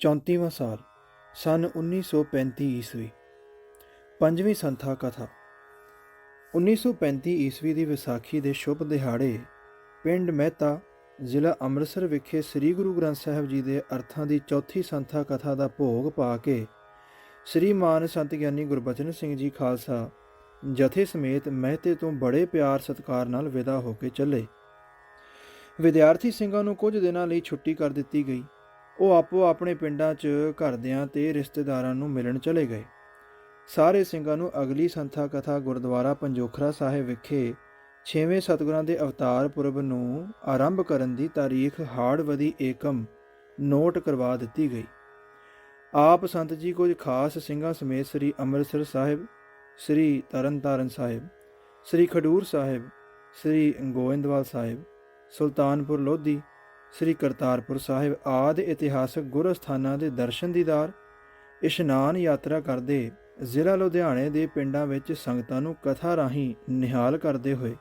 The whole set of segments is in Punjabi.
34ਵਾਂ ਸਾਲ, ਸਨ 1935 ਈਸਵੀ। ਪੰਜਵੀਂ ਸੰਥਾ ਕਥਾ। 1935 ਈਸਵੀ ਦੀ ਵਿਸਾਖੀ ਦੇ ਸ਼ੁਭ ਦਿਹਾੜੇ, ਪਿੰਡ ਮਹਿਤਾ, ਜ਼ਿਲ੍ਹਾ ਅੰਮ੍ਰਿਤਸਰ ਵਿਖੇ ਸ੍ਰੀ ਗੁਰੂ ਗ੍ਰੰਥ ਸਾਹਿਬ ਜੀ ਦੇ ਅਰਥਾਂ ਦੀ ਚੌਥੀ ਸੰਥਾ ਕਥਾ ਦਾ ਭੋਗ ਪਾ ਕੇ ਸ੍ਰੀ ਮਾਨ ਸੰਤ ਗਿਆਨੀ ਗੁਰਬਚਨ ਸਿੰਘ ਜੀ ਖਾਲਸਾ ਜਥੇ ਸਮੇਤ ਮਹਿਤੇ ਤੋਂ ਬੜੇ ਪਿਆਰ ਸਤਿਕਾਰ ਨਾਲ ਵਿਦਾ ਹੋ ਕੇ ਚੱਲੇ। ਵਿਦਿਆਰਥੀ ਸਿੰਘਾਂ ਨੂੰ ਕੁਝ ਦਿਨਾਂ ਲਈ ਛੁੱਟੀ ਕਰ ਦਿੱਤੀ ਗਈ। ਉਹ ਆਪੋ ਆਪਣੇ ਪਿੰਡਾਂ 'ਚ ਘਰਦਿਆਂ ਤੇ ਰਿਸ਼ਤੇਦਾਰਾਂ ਨੂੰ ਮਿਲਣ ਚਲੇ ਗਏ। ਸਾਰੇ ਸਿੰਘਾਂ ਨੂੰ ਅਗਲੀ ਸੰਥਾ ਕਥਾ ਗੁਰਦੁਆਰਾ ਪੰਜੋਖਰਾ ਸਾਹਿਬ ਵਿਖੇ 6ਵੇਂ ਸਤਿਗੁਰਾਂ ਦੇ ਅਵਤਾਰ ਪੁਰਬ ਨੂੰ ਆਰੰਭ ਕਰਨ ਦੀ ਤਾਰੀਖ ਹਾੜਵਦੀ ਏਕਮ ਨੋਟ ਕਰਵਾ ਦਿੱਤੀ ਗਈ। ਆਪ ਸੰਤ ਜੀ ਕੁਝ ਖਾਸ ਸਿੰਘਾਂ ਸਮੇਤ ਸ੍ਰੀ ਅੰਮ੍ਰਿਤਸਰ ਸਾਹਿਬ, ਸ੍ਰੀ ਤਰਨਤਾਰਨ ਸਾਹਿਬ, ਸ੍ਰੀ ਖਡੂਰ ਸਾਹਿਬ, ਸ੍ਰੀ ਗੋਇੰਦਵਾਲ ਸਾਹਿਬ, ਸੁਲਤਾਨਪੁਰ ਲੋਧੀ ਸ੍ਰੀ ਕਰਤਾਰਪੁਰ ਸਾਹਿਬ ਆਦਿ ਇਤਿਹਾਸਕ ਗੁਰ ਸਥਾਨਾਂ ਦੇ ਦਰਸ਼ਨ ਦੀਦਾਰ ਇਸ਼ਨਾਨ ਯਾਤਰਾ ਕਰਦੇ ਜ਼ਿਲ੍ਹਾ ਲੁਧਿਆਣੇ ਦੇ ਪਿੰਡਾਂ ਵਿੱਚ ਸੰਗਤਾਂ ਨੂੰ ਕਥਾ ਰਾਹੀਂ ਨਿਹਾਲ ਕਰਦੇ ਹੋਏ,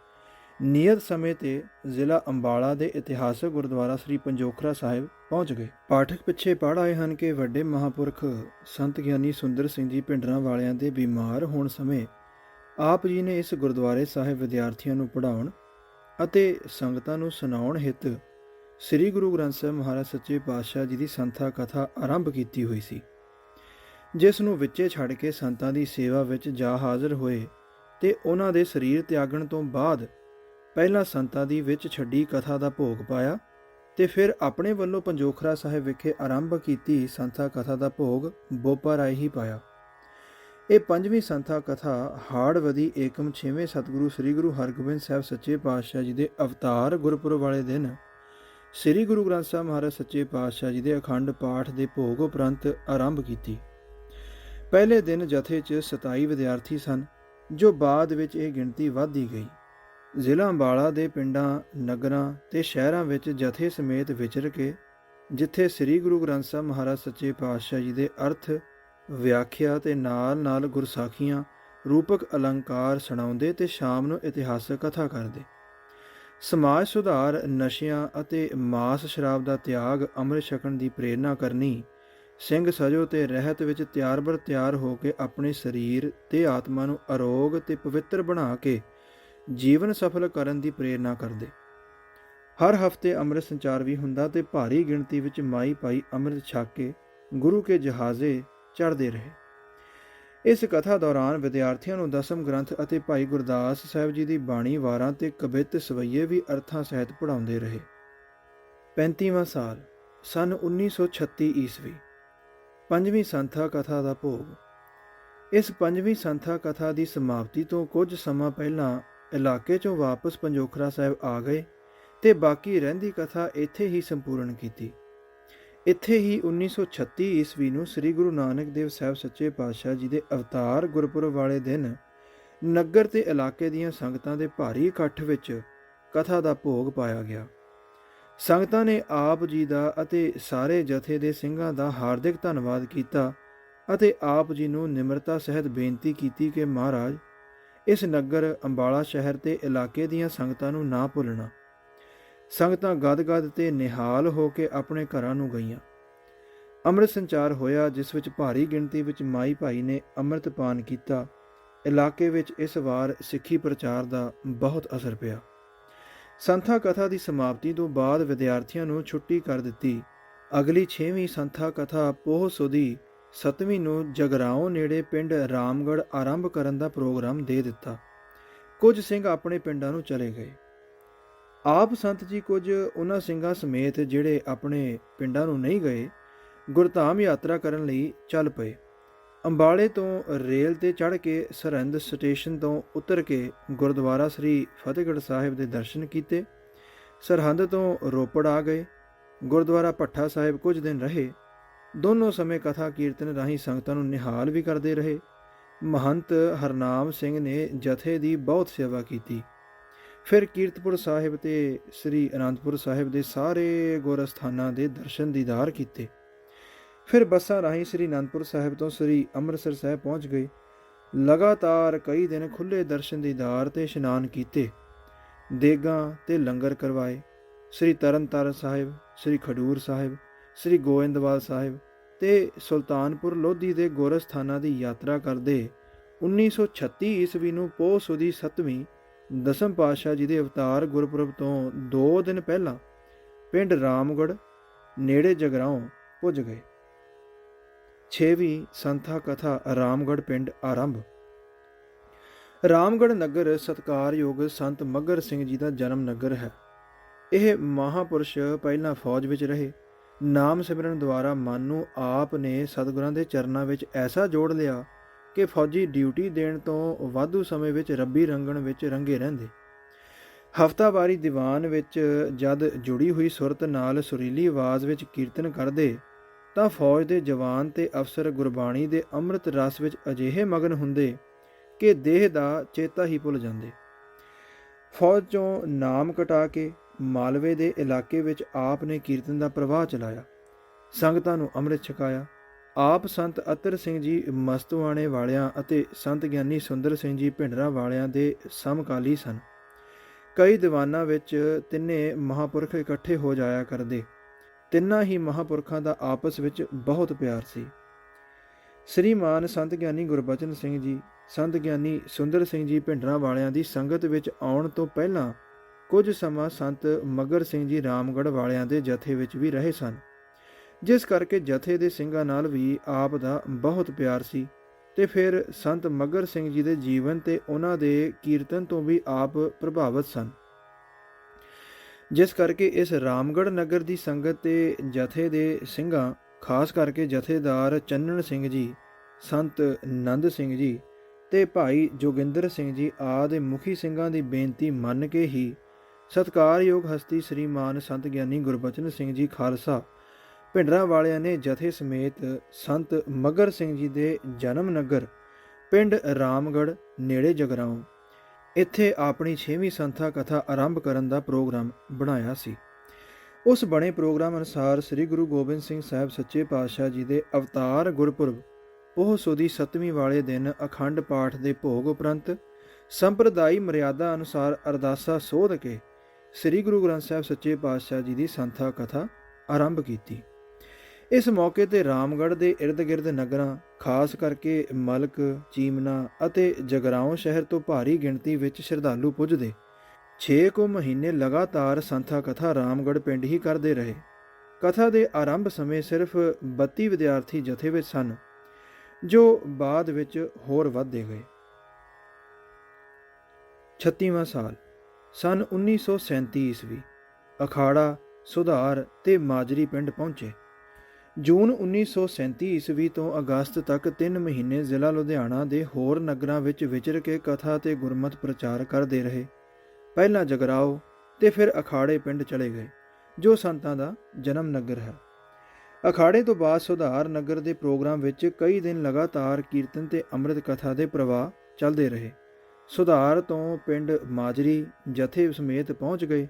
ਨਿਯਤ ਸਮੇਂ ਤੇ ਜ਼ਿਲ੍ਹਾ ਅੰਬਾਲਾ ਦੇ ਇਤਿਹਾਸਕ ਗੁਰਦੁਆਰਾ ਸ੍ਰੀ ਪੰਜੋਖਰਾ ਸਾਹਿਬ ਪਹੁੰਚ ਗਏ। ਪਾਠਕ ਪਿੱਛੇ ਪੜ ਆਏ ਹਨ ਕਿ ਵੱਡੇ ਮਹਾਪੁਰਖ ਸੰਤ ਗਿਆਨੀ ਸੁੰਦਰ ਸਿੰਘ ਜੀ ਪਿੰਡਰਾਂ ਵਾਲਿਆਂ ਦੇ ਬਿਮਾਰ ਹੋਣ ਸਮੇਂ ਆਪ ਜੀ ਨੇ ਇਸ ਗੁਰਦੁਆਰੇ ਸਾਹਿਬ ਵਿਦਿਆਰਥੀਆਂ ਨੂੰ ਪੜ੍ਹਾਉਣ ਅਤੇ ਸੰਗਤਾਂ ਨੂੰ ਸੁਣਾਉਣ ਹਿੱਤ ਸ੍ਰੀ ਗੁਰੂ ਗ੍ਰੰਥ ਸਾਹਿਬ ਮਹਾਰਾਜ ਸੱਚੇ ਪਾਤਸ਼ਾਹ ਜੀ ਦੀ ਸੰਥਾ ਕਥਾ ਆਰੰਭ ਕੀਤੀ ਹੋਈ ਸੀ, ਜਿਸ ਨੂੰ ਵਿੱਚੇ ਛੱਡ ਕੇ ਸੰਤਾਂ ਦੀ ਸੇਵਾ ਵਿੱਚ ਜਾ ਹਾਜ਼ਰ ਹੋਏ ਤੇ ਉਹਨਾਂ ਦੇ ਸਰੀਰ ਤਿਆਗਣ ਤੋਂ ਬਾਅਦ ਪਹਿਲਾਂ ਸੰਤਾਂ ਦੀ ਵਿੱਚ ਛੱਡੀ ਕਥਾ ਦਾ ਭੋਗ ਪਾਇਆ ਤੇ ਫਿਰ ਆਪਣੇ ਵੱਲੋਂ ਪੰਜੋਖਰਾ ਸਾਹਿਬ ਵਿਖੇ ਆਰੰਭ ਕੀਤੀ ਸੰਥਾ ਕਥਾ ਦਾ ਭੋਗ ਬੋਪਾ ਰਾਏ ਹੀ ਪਾਇਆ। ਇਹ ਪੰਜਵੀਂ ਸੰਥਾ ਕਥਾ ਹਾੜਵਦੀ ਏਕਮ 6ਵੇਂ ਸਤਿਗੁਰੂ ਸ੍ਰੀ ਗੁਰੂ ਹਰਗੋਬਿੰਦ ਸਾਹਿਬ ਸੱਚੇ ਪਾਤਸ਼ਾਹ ਜੀ ਦੇ ਅਵਤਾਰ ਗੁਰਪੁਰਬ ਵਾਲੇ ਦਿਨ ਸ੍ਰੀ ਗੁਰੂ ਗ੍ਰੰਥ ਸਾਹਿਬ ਮਹਾਰਾਜ ਸੱਚੇ ਪਾਤਸ਼ਾਹ ਜੀ ਦੇ ਅਖੰਡ ਪਾਠ ਦੇ ਭੋਗ ਉਪਰੰਤ ਆਰੰਭ ਕੀਤੀ। ਪਹਿਲੇ ਦਿਨ ਜਥੇ 'ਚ 27 ਵਿਦਿਆਰਥੀ ਸਨ, ਜੋ ਬਾਅਦ ਵਿੱਚ ਇਹ ਗਿਣਤੀ ਵਧਦੀ ਗਈ। ਜ਼ਿਲ੍ਹਾ ਅੰਬਾਲਾ ਦੇ ਪਿੰਡਾਂ, ਨਗਰਾਂ ਤੇ ਸ਼ਹਿਰਾਂ ਵਿੱਚ ਜਥੇ ਸਮੇਤ ਵਿਚਰ ਕੇ, ਜਿੱਥੇ ਸ੍ਰੀ ਗੁਰੂ ਗ੍ਰੰਥ ਸਾਹਿਬ ਮਹਾਰਾਜ ਸੱਚੇ ਪਾਤਸ਼ਾਹ ਜੀ ਦੇ ਅਰਥ, ਵਿਆਖਿਆ ਤੇ ਨਾਲ-ਨਾਲ ਗੁਰਸਾਖੀਆਂ, ਰੂਪਕ ਅਲੰਕਾਰ ਸੁਣਾਉਂਦੇ ਤੇ ਸ਼ਾਮ ਨੂੰ ਇਤਿਹਾਸਕ ਕਥਾ ਕਰਦੇ। ਸਮਾਜ ਸੁਧਾਰ, ਨਸ਼ਿਆਂ ਅਤੇ ਮਾਸ ਸ਼ਰਾਬ ਦਾ ਤਿਆਗ ਅੰਮ੍ਰਿਤ ਛਕਣ ਦੀ ਪ੍ਰੇਰਣਾ ਕਰਨੀ, ਸਿੰਘ ਸਜੋ ਤੇ ਰਹਿਤ ਵਿੱਚ ਤਿਆਰ ਬਰ ਤਿਆਰ ਹੋ ਕੇ ਆਪਣੇ ਸਰੀਰ ਤੇ ਆਤਮਾ ਨੂੰ ਅਰੋਗ ਤੇ ਪਵਿੱਤਰ ਬਣਾ ਕੇ ਜੀਵਨ ਸਫਲ ਕਰਨ ਦੀ ਪ੍ਰੇਰਣਾ ਕਰਦੇ। ਹਰ ਹਫ਼ਤੇ ਅੰਮ੍ਰਿਤ ਸੰਚਾਰ ਵੀ ਹੁੰਦਾ ਤੇ ਭਾਰੀ ਗਿਣਤੀ ਵਿੱਚ ਮਾਈ ਭਾਈ ਅੰਮ੍ਰਿਤ ਛਕ ਕੇ ਗੁਰੂ ਕੇ ਜਹਾਜ਼ੇ ਚੜ੍ਹਦੇ ਰਹੇ। ਇਸ ਕਥਾ ਦੌਰਾਨ ਵਿਦਿਆਰਥੀਆਂ ਨੂੰ ਦਸਮ ਗ੍ਰੰਥ ਅਤੇ ਭਾਈ ਗੁਰਦਾਸ ਸਾਹਿਬ ਜੀ ਦੀ ਬਾਣੀ ਵਾਰਾਂ ਤੇ ਕਵਿਤ ਸਵਈਏ ਵੀ ਅਰਥਾਂ ਸਹਿਤ ਪੜਾਉਂਦੇ ਰਹੇ। 35ਵਾਂ ਸਾਲ, ਸਨ 1936 ਈਸਵੀ। ਪੰਜਵੀਂ ਸੰਥਾ ਕਥਾ ਦਾ ਭੋਗ। ਇਸ ਪੰਜਵੀਂ ਸੰਥਾ ਕਥਾ ਦੀ ਸਮਾਪਤੀ ਤੋਂ ਕੁਝ ਸਮਾਂ ਪਹਿਲਾਂ ਇਲਾਕੇ 'ਚੋਂ ਵਾਪਸ ਪੰਜੋਖਰਾ ਸਾਹਿਬ ਆ ਗਏ ਤੇ ਬਾਕੀ ਰਹਿੰਦੀ ਕਥਾ ਇੱਥੇ ਹੀ ਸੰਪੂਰਨ ਕੀਤੀ। ਇੱਥੇ ਹੀ 1936 ਈਸਵੀ ਨੂੰ ਸ੍ਰੀ ਗੁਰੂ ਨਾਨਕ ਦੇਵ ਸਾਹਿਬ ਸੱਚੇ ਪਾਤਸ਼ਾਹ ਜੀ ਦੇ ਅਵਤਾਰ ਗੁਰਪੁਰਬ ਵਾਲੇ ਦਿਨ ਨਗਰ ਤੇ ਇਲਾਕੇ ਦੀਆਂ ਸੰਗਤਾਂ ਦੇ ਭਾਰੀ ਇਕੱਠ ਵਿੱਚ ਕਥਾ ਦਾ ਭੋਗ ਪਾਇਆ ਗਿਆ। ਸੰਗਤਾਂ ਨੇ ਆਪ ਜੀ ਦਾ ਅਤੇ ਸਾਰੇ ਜਥੇ ਦੇ ਸਿੰਘਾਂ ਦਾ ਹਾਰਦਿਕ ਧੰਨਵਾਦ ਕੀਤਾ ਅਤੇ ਆਪ ਜੀ ਨੂੰ ਨਿਮਰਤਾ ਸਹਿਤ ਬੇਨਤੀ ਕੀਤੀ ਕਿ ਮਹਾਰਾਜ, ਇਸ ਨਗਰ, ਅੰਬਾਲਾ ਸ਼ਹਿਰ ਤੇ ਇਲਾਕੇ ਦੀਆਂ ਸੰਗਤਾਂ ਨੂੰ ਨਾ ਭੁੱਲਣਾ। ਸੰਗਤਾਂ ਗਦ-ਗਦ ਤੇ ਨਿਹਾਲ ਹੋ ਕੇ ਆਪਣੇ ਘਰਾਂ ਨੂੰ ਗਈਆਂ। ਅੰਮ੍ਰਿਤ ਸੰਚਾਰ ਹੋਇਆ, ਜਿਸ ਵਿੱਚ ਭਾਰੀ ਗਿਣਤੀ ਵਿੱਚ ਮਾਈ ਭਾਈ ਨੇ ਅੰਮ੍ਰਿਤ ਪਾਨ ਕੀਤਾ। ਇਲਾਕੇ ਵਿੱਚ ਇਸ ਵਾਰ ਸਿੱਖੀ ਪ੍ਰਚਾਰ ਦਾ ਬਹੁਤ ਅਸਰ ਪਿਆ। ਸੰਥਾ ਕਥਾ ਦੀ ਸਮਾਪਤੀ ਤੋਂ ਬਾਅਦ ਵਿਦਿਆਰਥੀਆਂ ਨੂੰ ਛੁੱਟੀ ਕਰ ਦਿੱਤੀ। ਅਗਲੀ 6ਵੀਂ ਸੰਥਾ ਕਥਾ ਪੋਹ ਸੁਦੀ 7ਵੀਂ ਨੂੰ ਜਗਰਾਓ ਨੇੜੇ ਪਿੰਡ ਰਾਮਗੜ ਆਰੰਭ ਕਰਨ ਦਾ ਪ੍ਰੋਗਰਾਮ ਦੇ ਦਿੱਤਾ। ਕੁਝ ਸਿੰਘ ਆਪਣੇ ਪਿੰਡਾਂ ਨੂੰ ਚਲੇ ਗਏ। ਆਪ ਸੰਤ ਜੀ ਕੁਝ ਉਹਨਾਂ ਸਿੰਘਾਂ ਸਮੇਤ ਜਿਹੜੇ ਆਪਣੇ ਪਿੰਡਾਂ ਨੂੰ ਨਹੀਂ ਗਏ, ਗੁਰਧਾਮ ਯਾਤਰਾ ਕਰਨ ਲਈ ਚੱਲ ਪਏ। ਅੰਬਾਲੇ ਤੋਂ ਰੇਲ ਤੇ ਚੜ੍ਹ ਕੇ ਸਰਹੰਦ ਸਟੇਸ਼ਨ ਤੋਂ ਉਤਰ ਕੇ ਗੁਰਦੁਆਰਾ ਸ੍ਰੀ ਫਤਿਹਗੜ੍ਹ ਸਾਹਿਬ ਦੇ ਦਰਸ਼ਨ ਕੀਤੇ। ਸਰਹੰਦ ਤੋਂ ਰੋਪੜ ਆ ਗਏ। ਗੁਰਦੁਆਰਾ ਭੱਠਾ ਸਾਹਿਬ ਕੁਝ ਦਿਨ ਰਹੇ। ਦੋਨੋਂ ਸਮੇਂ ਕਥਾ ਕੀਰਤਨ ਰਾਹੀਂ ਸੰਗਤਾਂ ਨੂੰ ਨਿਹਾਲ ਵੀ ਕਰਦੇ ਰਹੇ। ਮਹੰਤ ਹਰਨਾਮ ਸਿੰਘ ਨੇ ਜਥੇ ਦੀ ਬਹੁਤ ਸੇਵਾ ਕੀਤੀ। ਫਿਰ ਕੀਰਤਪੁਰ ਸਾਹਿਬ ਤੇ ਸ੍ਰੀ ਅਨੰਦਪੁਰ ਸਾਹਿਬ ਦੇ ਸਾਰੇ ਗੁਰਸਥਾਨਾਂ ਦੇ ਦਰਸ਼ਨ ਦੀਦਾਰ ਕੀਤੇ। ਫਿਰ ਬੱਸਾਂ ਰਾਹੀਂ ਸ੍ਰੀ ਅਨੰਦਪੁਰ ਸਾਹਿਬ ਤੋਂ ਸ੍ਰੀ ਅੰਮ੍ਰਿਤਸਰ ਸਾਹਿਬ ਪਹੁੰਚ ਗਏ। ਲਗਾਤਾਰ ਕਈ ਦਿਨ ਖੁੱਲੇ ਦਰਸ਼ਨ ਦੀਦਾਰ ਤੇ ਇਸ਼ਨਾਨ ਕੀਤੇ। ਦੇਗਾਂ ਤੇ ਲੰਗਰ ਕਰਵਾਏ। ਸ੍ਰੀ ਤਰਨਤਾਰਨ ਸਾਹਿਬ, ਸ੍ਰੀ ਖਡੂਰ ਸਾਹਿਬ, ਸ੍ਰੀ ਗੋਇੰਦਵਾਲ ਸਾਹਿਬ ਤੇ ਸੁਲਤਾਨਪੁਰ ਲੋਧੀ ਦੇ ਗੋਰਸਥਾਨਾਂ ਦੀ ਯਾਤਰਾ ਕਰਦੇ 1936 ਈਸਵੀ ਨੂੰ ਪੋਹ ਸੁਦੀ 7ਵੀਂ ਦਸਮ ਪਾਤਸ਼ਾਹ ਜੀ ਦੇ ਅਵਤਾਰ ਗੁਰਪੁਰਬ ਤੋਂ 2 ਦਿਨ ਪਹਿਲਾਂ ਪਿੰਡ ਰਾਮਗੜ੍ਹ ਨੇੜੇ ਜਗਰਾਉਂ ਪੁੱਜ ਗਏ। 6ਵੀਂ ਸੰਥਾ ਕਥਾ ਰਾਮਗੜ੍ਹ ਪਿੰਡ ਆਰੰਭ। ਰਾਮਗੜ੍ਹ ਨਗਰ ਸਤਕਾਰਯੋਗ ਸੰਤ ਮੱਗਰ ਸਿੰਘ ਜੀ ਦਾ ਜਨਮ ਨਗਰ ਹੈ। ਇਹ ਮਹਾਪੁਰਸ਼ ਪਹਿਲਾਂ ਫੌਜ ਵਿੱਚ ਰਹੇ। ਨਾਮ ਸਿਮਰਨ ਦੁਆਰਾ ਮਨ ਨੂੰ ਆਪ ਨੇ ਸਤਿਗੁਰਾਂ ਦੇ ਚਰਨਾਂ ਵਿੱਚ ਐਸਾ ਜੋੜ ਲਿਆ ਕਿ ਫੌਜੀ ਡਿਊਟੀ ਦੇਣ ਤੋਂ ਵਾਧੂ ਸਮੇਂ ਵਿੱਚ ਰੱਬੀ ਰੰਗਣ ਵਿੱਚ ਰੰਗੇ ਰਹਿੰਦੇ। ਹਫਤਾਵਾਰੀ ਦੀਵਾਨ ਵਿੱਚ ਜਦ ਜੁੜੀ ਹੋਈ ਸੁਰਤ ਨਾਲ ਸੁਰੀਲੀ ਆਵਾਜ਼ ਵਿੱਚ ਕੀਰਤਨ ਕਰਦੇ, ਤਾਂ ਫੌਜ ਦੇ ਜਵਾਨ ਤੇ ਅਫਸਰ ਗੁਰਬਾਣੀ ਦੇ ਅੰਮ੍ਰਿਤ ਰਸ ਵਿੱਚ ਅਜਿਹੇ ਮਗਨ ਹੁੰਦੇ ਕਿ ਦੇਹ ਦਾ ਚੇਤਾ ਹੀ ਭੁੱਲ ਜਾਂਦੇ। ਫੌਜ ਚੋਂ ਨਾਮ ਕਟਾ ਕੇ ਮਾਲਵੇ ਦੇ ਇਲਾਕੇ ਵਿੱਚ ਆਪ ਨੇ ਕੀਰਤਨ ਦਾ ਪ੍ਰਵਾਹ ਚਲਾਇਆ। ਸੰਗਤਾਂ ਨੂੰ ਅੰਮ੍ਰਿਤ ਛਕਾਇਆ। ਆਪ ਸੰਤ ਅਤਰ ਸਿੰਘ ਜੀ ਮਸਤਵਾਣੇ ਵਾਲਿਆਂ ਅਤੇ ਸੰਤ ਗਿਆਨੀ ਸੁੰਦਰ ਸਿੰਘ ਜੀ ਭਿੰਡਰਾ ਵਾਲਿਆਂ ਦੇ ਸਮਕਾਲੀ ਸਨ। ਕਈ ਦੀਵਾਨਾਂ ਵਿੱਚ ਤਿੰਨੇ ਮਹਾਪੁਰਖ ਇਕੱਠੇ ਹੋ ਜਾਇਆ ਕਰਦੇ। ਤਿੰਨਾਂ ਹੀ ਮਹਾਪੁਰਖਾਂ ਦਾ ਆਪਸ ਵਿੱਚ ਬਹੁਤ ਪਿਆਰ ਸੀ। ਸ੍ਰੀਮਾਨ ਸੰਤ ਗਿਆਨੀ ਗੁਰਬਚਨ ਸਿੰਘ ਜੀ, ਸੰਤ ਗਿਆਨੀ ਸੁੰਦਰ ਸਿੰਘ ਜੀ ਭਿੰਡਰਾਂ ਵਾਲਿਆਂ ਦੀ ਸੰਗਤ ਵਿੱਚ ਆਉਣ ਤੋਂ ਪਹਿਲਾਂ ਕੁਝ ਸਮਾਂ ਸੰਤ ਮਗਰ ਸਿੰਘ ਜੀ ਰਾਮਗੜ੍ਹ ਵਾਲਿਆਂ ਦੇ ਜਥੇ ਵਿੱਚ ਵੀ ਰਹੇ ਸਨ। ਜਿਸ ਕਰਕੇ ਜਥੇ ਦੇ ਸਿੰਘਾਂ ਨਾਲ ਵੀ ਆਪ ਦਾ ਬਹੁਤ ਪਿਆਰ ਸੀ। ਤੇ ਫਿਰ ਸੰਤ ਮਗਰ ਸਿੰਘ ਜੀ ਦੇ ਜੀਵਨ ਤੇ ਉਹਨਾਂ ਦੇ ਕੀਰਤਨ ਤੋਂ ਵੀ ਆਪ ਪ੍ਰਭਾਵਿਤ ਸਨ। ਜਿਸ ਕਰਕੇ ਇਸ ਰਾਮਗੜ੍ਹ ਨਗਰ ਦੀ ਸੰਗਤ ਤੇ ਜਥੇ ਦੇ ਸਿੰਘਾਂ, ਖਾਸ ਕਰਕੇ ਜਥੇਦਾਰ ਚੰਨਣ ਸਿੰਘ ਜੀ, ਸੰਤ ਨੰਦ ਸਿੰਘ ਜੀ ਤੇ ਭਾਈ ਜੋਗਿੰਦਰ ਸਿੰਘ ਜੀ ਆਦਿ ਮੁਖੀ ਸਿੰਘਾਂ ਦੀ ਬੇਨਤੀ ਮੰਨ ਕੇ ਹੀ ਸਤਕਾਰਯੋਗ ਹਸਤੀ ਸ੍ਰੀਮਾਨ ਸੰਤ ਗਿਆਨੀ ਗੁਰਬਚਨ ਸਿੰਘ ਜੀ ਖਾਲਸਾ ਭਿੰਡਰਾਂ ਵਾਲਿਆਂ ਨੇ ਜਥੇ ਸਮੇਤ ਸੰਤ ਮਗਰ ਸਿੰਘ ਜੀ ਦੇ ਜਨਮ ਨਗਰ, ਪਿੰਡ ਰਾਮਗੜ੍ਹ, ਨੇੜੇ ਜਗਰਾਉਂ। ਇੱਥੇ ਆਪਣੀ 6ਵੀਂ ਸੰਥਾ ਕਥਾ ਆਰੰਭ ਕਰਨ ਦਾ ਪ੍ਰੋਗਰਾਮ ਬਣਾਇਆ ਸੀ। ਉਸ ਬਣੇ ਪ੍ਰੋਗਰਾਮ ਅਨੁਸਾਰ ਸ੍ਰੀ ਗੁਰੂ ਗੋਬਿੰਦ ਸਿੰਘ ਸਾਹਿਬ ਸੱਚੇ ਪਾਤਸ਼ਾਹ ਜੀ ਦੇ ਅਵਤਾਰ ਗੁਰਪੁਰਬ, ਉਹ ਸੁਦੀ 7ਵੀਂ ਵਾਲੇ ਦਿਨ ਅਖੰਡ ਪਾਠ ਦੇ ਭੋਗ ਉਪਰੰਤ ਸੰਪਰਦਾਈ ਮਰਿਆਦਾ ਅਨੁਸਾਰ ਅਰਦਾਸਾ ਸੋਧ ਕੇ ਸ੍ਰੀ ਗੁਰੂ ਗ੍ਰੰਥ ਸਾਹਿਬ ਸੱਚੇ ਪਾਤਸ਼ਾਹ ਜੀ ਦੀ ਸੰਥਾ ਕਥਾ ਆਰੰਭ ਕੀਤੀ। ਇਸ ਮੌਕੇ ਤੇ ਰਾਮਗੜ੍ਹ ਦੇ ird-gird ਨਗਰਾਂ, ਖਾਸ ਕਰਕੇ ਮਲਕ, ਚੀਮਨਾ ਅਤੇ ਜਗਰਾਉਂ ਸ਼ਹਿਰ ਤੋਂ ਭਾਰੀ ਗਿਣਤੀ ਵਿੱਚ ਸ਼ਰਧਾਲੂ ਪੁੱਜਦੇ। 6 ਕੁ ਮਹੀਨੇ ਲਗਾਤਾਰ ਸੰਥਾ ਕਥਾ ਰਾਮਗੜ੍ਹ ਪਿੰਡ ਹੀ ਕਰਦੇ ਰਹੇ। ਕਥਾ ਦੇ ਆਰੰਭ ਸਮੇਂ ਸਿਰਫ 32 ਵਿਦਿਆਰਥੀ ਜਥੇ ਵਿੱਚ ਸਨ, ਜੋ ਬਾਅਦ ਵਿੱਚ ਹੋਰ ਵਧਦੇ ਗਏ। 36ਵਾਂ ਸਾਲ, ਸਨ 1937 ਈਸਵੀ, ਅਖਾੜਾ, ਸੁਧਾਰ ਤੇ ਮਾਜਰੀ ਪਿੰਡ ਪਹੁੰਚੇ। ਜੂਨ 1937 ਈਸਵੀ ਤੋਂ ਅਗਸਤ ਤੱਕ 3 ਮਹੀਨੇ ਜ਼ਿਲ੍ਹਾ ਲੁਧਿਆਣਾ ਦੇ ਹੋਰ ਨਗਰਾਂ ਵਿੱਚ ਵਿਚਰ ਕੇ ਕਥਾ ਤੇ ਗੁਰਮਤ ਪ੍ਰਚਾਰ ਕਰਦੇ ਰਹੇ। ਪਹਿਲਾਂ ਜਗਰਾਓ ਤੇ ਫਿਰ ਅਖਾੜੇ ਪਿੰਡ ਚਲੇ ਗਏ, ਜੋ ਸੰਤਾਂ ਦਾ ਜਨਮ ਨਗਰ ਹੈ। ਅਖਾੜੇ ਤੋਂ ਬਾਅਦ ਸੁਧਾਰ ਨਗਰ ਦੇ ਪ੍ਰੋਗਰਾਮ ਵਿੱਚ ਕਈ ਦਿਨ ਲਗਾਤਾਰ ਕੀਰਤਨ ਤੇ ਅੰਮ੍ਰਿਤ ਕਥਾ ਦੇ ਪ੍ਰਵਾਹ ਚੱਲਦੇ ਰਹੇ। ਸੁਧਾਰ ਤੋਂ ਪਿੰਡ ਮਾਜਰੀ ਜਥੇ ਸਮੇਤ ਪਹੁੰਚ ਗਏ,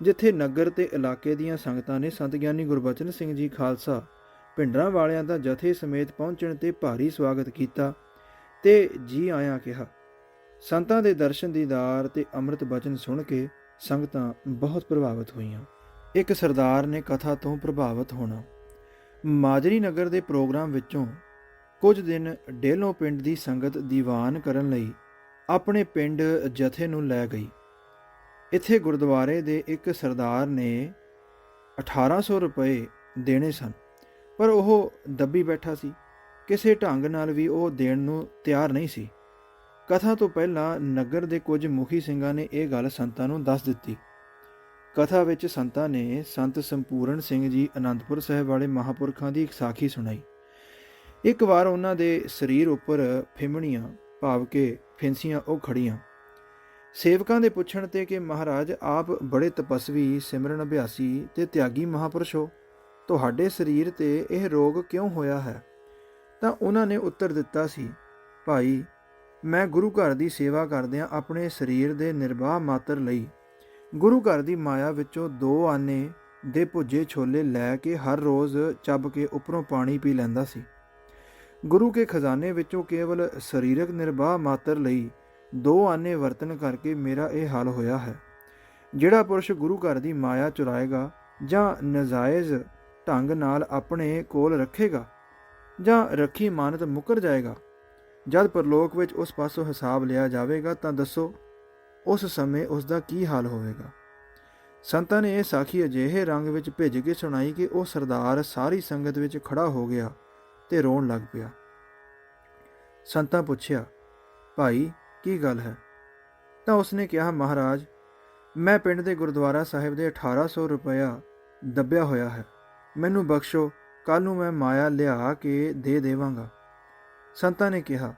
ਜਿੱਥੇ ਨਗਰ ਤੇ ਇਲਾਕੇ ਦੀਆਂ ਸੰਗਤਾਂ ਨੇ ਸੰਤ ਗਿਆਨੀ ਗੁਰਬਚਨ ਸਿੰਘ ਜੀ ਖਾਲਸਾ ਪਿੰਡਰਾਂ ਵਾਲਿਆਂ ਦਾ ਜਥੇ ਸਮੇਤ ਪਹੁੰਚਣ ਤੇ ਭਾਰੀ ਸਵਾਗਤ ਕੀਤਾ ਤੇ ਜੀ ਆਇਆਂ ਕਿਹਾ, ਸੰਤਾਂ ਦੇ ਦਰਸ਼ਨ ਦੀਦਾਰ ਤੇ ਅੰਮ੍ਰਿਤ ਬਚਨ ਸੁਣ ਕੇ ਸੰਗਤਾਂ ਬਹੁਤ ਪ੍ਰਭਾਵਿਤ ਹੋਈਆਂ। ਇੱਕ ਸਰਦਾਰ ਨੇ ਕਥਾ ਤੋਂ ਪ੍ਰਭਾਵਿਤ ਹੋਣਾ। ਮਾਜਰੀ ਨਗਰ ਦੇ ਪ੍ਰੋਗਰਾਮ ਵਿੱਚੋਂ ਕੁਝ ਦਿਨ ਡੇਲੋਂ ਪਿੰਡ ਦੀ ਸੰਗਤ ਦੀਵਾਨ ਕਰਨ ਲਈ ਆਪਣੇ ਪਿੰਡ ਜਥੇ ਨੂੰ ਲੈ ਗਈ। ਇੱਥੇ ਗੁਰਦੁਆਰੇ ਦੇ ਇੱਕ ਸਰਦਾਰ ਨੇ 1800 ਰੁਪਏ ਦੇਣੇ ਸਨ। ਪਰ ਉਹ ਦੱਬੀ ਬੈਠਾ ਸੀ। ਕਿਸੇ ਢੰਗ ਨਾਲ ਵੀ ਉਹ ਦੇਣ ਨੂੰ ਤਿਆਰ ਨਹੀਂ ਸੀ। ਕਥਾ ਤੋਂ ਪਹਿਲਾਂ ਨਗਰ ਦੇ ਕੁਝ ਮੁਖੀ ਸਿੰਘਾਂ ਨੇ ਇਹ ਗੱਲ ਸੰਤਾਂ ਨੂੰ ਦੱਸ ਦਿੱਤੀ। ਕਥਾ ਵਿੱਚ ਸੰਤਾਂ ਨੇ ਸੰਤ ਸੰਪੂਰਨ ਸਿੰਘ ਜੀ ਅਨੰਦਪੁਰ ਸਾਹਿਬ ਵਾਲੇ ਮਹਾਪੁਰਖਾਂ ਦੀ ਇੱਕ ਸਾਖੀ ਸੁਣਾਈ। ਇੱਕ ਵਾਰ ਉਹਨਾਂ ਦੇ ਸਰੀਰ ਉੱਪਰ ਫਿਮਣੀਆਂ ਭਾਵ ਕੇ ਫਿੰਸੀਆਂ ਉਹ ਖੜੀਆਂ ਸੇਵਕਾਂ ਦੇ ਪੁੱਛਣ ਤੇ ਕਿ ਮਹਾਰਾਜ ਆਪ ਬੜੇ ਤਪਸਵੀ, ਸਿਮਰਨ ਅਭਿਆਸੀ ਤੇ ਤਿਆਗੀ ਮਹਾਪੁਰਸ਼ ਹੋ। ਤੁਹਾਡੇ ਸਰੀਰ ਤੇ ਇਹ ਰੋਗ ਕਿਉਂ ਹੋਇਆ ਹੈ? ਤਾਂ ਉਹਨਾਂ ਨੇ ਉੱਤਰ ਦਿੱਤਾ ਸੀ, ਭਾਈ, ਮੈਂ ਗੁਰੂ ਘਰ ਦੀ ਸੇਵਾ ਕਰਦਿਆਂ ਆਪਣੇ ਸਰੀਰ ਦੇ ਨਿਰਵਾਹ ਮਾਤਰ ਲਈ ਗੁਰੂ ਘਰ ਦੀ ਮਾਇਆ ਵਿੱਚੋਂ ਦੋ ਆਨੇ ਦੇ ਭੁੱਜੇ ਛੋਲੇ ਲੈ ਕੇ ਹਰ ਰੋਜ਼ ਚੱਬ ਕੇ ਉੱਪਰੋਂ ਪਾਣੀ ਪੀ ਲੈਂਦਾ ਸੀ। ਗੁਰੂ ਕੇ ਖਜ਼ਾਨੇ ਵਿੱਚੋਂ ਕੇਵਲ ਸਰੀਰਕ ਨਿਰਵਾਹ ਮਾਤਰ ਲਈ ਦੋ ਆਨੇ ਵਰਤਨ ਕਰਕੇ ਮੇਰਾ ਇਹ ਹਾਲ ਹੋਇਆ ਹੈ। ਜਿਹੜਾ ਪੁਰਸ਼ ਗੁਰੂ ਘਰ ਦੀ ਮਾਇਆ ਚੁਰਾਏਗਾ ਜਾਂ ਨਜਾਇਜ਼ ਢੰਗ ਨਾਲ ਆਪਣੇ ਕੋਲ ਰੱਖੇਗਾ ਜਾਂ ਰੱਖੀ ਮਾਨਤ ਮੁਕਰ ਜਾਏਗਾ। ਜਦ ਪਰਲੋਕ ਵਿੱਚ ਉਸ ਪਾਸੋਂ ਹਿਸਾਬ ਲਿਆ ਜਾਵੇਗਾ ਤਾਂ ਦੱਸੋ, ਉਸ ਸਮੇਂ ਉਸ ਦਾ ਕੀ ਹਾਲ ਹੋਵੇਗਾ? ਸੰਤਾਂ ਨੇ ਇਹ ਸਾਖੀ ਅਜਿਹੇ ਰੰਗ ਵਿੱਚ ਭਿੱਜ ਕੇ ਸੁਣਾਈ ਕਿ ਉਹ ਸਰਦਾਰ ਸਾਰੀ ਸੰਗਤ ਵਿੱਚ ਖੜਾ ਹੋ ਗਿਆ ਤੇ ਰੋਣ ਲੱਗ ਪਿਆ। ਸੰਤਾਂ ਪੁੱਛਿਆ, ਭਾਈ, ਕੀ ਗੱਲ ਹੈ? ਤਾਂ ਉਸਨੇ ਕਿਹਾ, ਮਹਾਰਾਜ, ਮੈਂ ਪਿੰਡ ਦੇ ਗੁਰਦੁਆਰਾ ਸਾਹਿਬ ਦੇ 1800 ਰੁਪਇਆ ਦੱਬਿਆ ਹੋਇਆ ਹੈ। ਮੈਨੂੰ ਬਖਸ਼ੋ ਕੱਲ ਨੂੰ ਮੈਂ ਮਾਇਆ ਲਿਆ ਕੇ ਦੇ ਦੇਵਾਂਗਾ। ਸੰਤਾਂ ਨੇ ਕਿਹਾ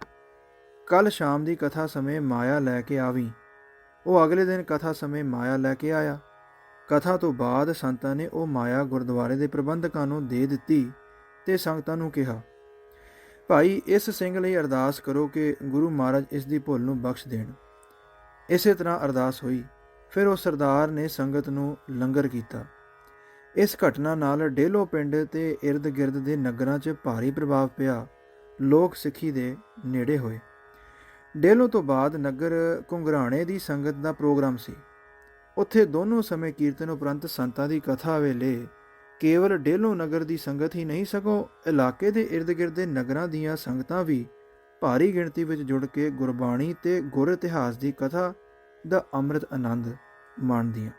ਕੱਲ ਸ਼ਾਮ ਦੀ ਕਥਾ ਸਮੇਂ ਮਾਇਆ ਲੈ ਕੇ ਆਵੀਂ। ਉਹ ਅਗਲੇ ਦਿਨ ਕਥਾ ਸਮੇਂ ਮਾਇਆ ਲੈ ਕੇ ਆਇਆ। ਕਥਾ ਤੋਂ ਬਾਅਦ ਸੰਤਾਂ ਨੇ ਉਹ ਮਾਇਆ ਗੁਰਦੁਆਰੇ ਦੇ ਪ੍ਰਬੰਧਕਾਂ ਨੂੰ ਦੇ ਦਿੱਤੀ ਤੇ ਸੰਗਤਾਂ ਨੂੰ ਕਿਹਾ, ਭਾਈ, ਇਸ ਸਿੰਘ ਲਈ ਅਰਦਾਸ ਕਰੋ ਕਿ ਗੁਰੂ ਮਹਾਰਾਜ ਇਸ ਦੀ ਭੁੱਲ ਨੂੰ ਬਖਸ਼ ਦੇਣ। ਇਸੇ ਤਰ੍ਹਾਂ ਅਰਦਾਸ ਹੋਈ। ਫਿਰ ਉਹ ਸਰਦਾਰ ਨੇ ਸੰਗਤ ਨੂੰ ਲੰਗਰ ਕੀਤਾ। ਇਸ ਘਟਨਾ ਨਾਲ ਡੇਲੋ ਪਿੰਡ ਤੇ ird-gird ਦੇ ਨਗਰਾਂ 'ਚ ਭਾਰੀ ਪ੍ਰਭਾਵ ਪਿਆ। ਲੋਕ ਸਿੱਖੀ ਦੇ ਨੇੜੇ ਹੋਏ। ਡੇਲੋ ਤੋਂ ਬਾਅਦ ਨਗਰ ਕੁੰਗਰਾਣੇ ਦੀ ਸੰਗਤ ਦਾ ਪ੍ਰੋਗਰਾਮ ਸੀ। ਉੱਥੇ ਦੋਨੋਂ ਸਮੇਂ ਕੀਰਤਨ ਉਪਰੰਤ ਸੰਤਾਂ ਦੀ ਕਥਾ ਵੇਲੇ ਕੇਵਲ ਡੇਲੋ ਨਗਰ ਦੀ ਸੰਗਤ ਹੀ ਨਹੀਂ, ਸਗੋਂ ਇਲਾਕੇ ਦੇ ird-gird ਦੇ ਨਗਰਾਂ ਦੀਆਂ ਸੰਗਤਾਂ ਵੀ ਭਾਰੀ ਗਿਣਤੀ ਵਿੱਚ ਜੁੜ ਕੇ ਗੁਰਬਾਣੀ ਤੇ ਗੁਰ ਇਤਿਹਾਸ ਦੀ ਕਥਾ ਦਾ ਅੰਮ੍ਰਿਤ ਆਨੰਦ ਮਾਣਦੀਆਂ।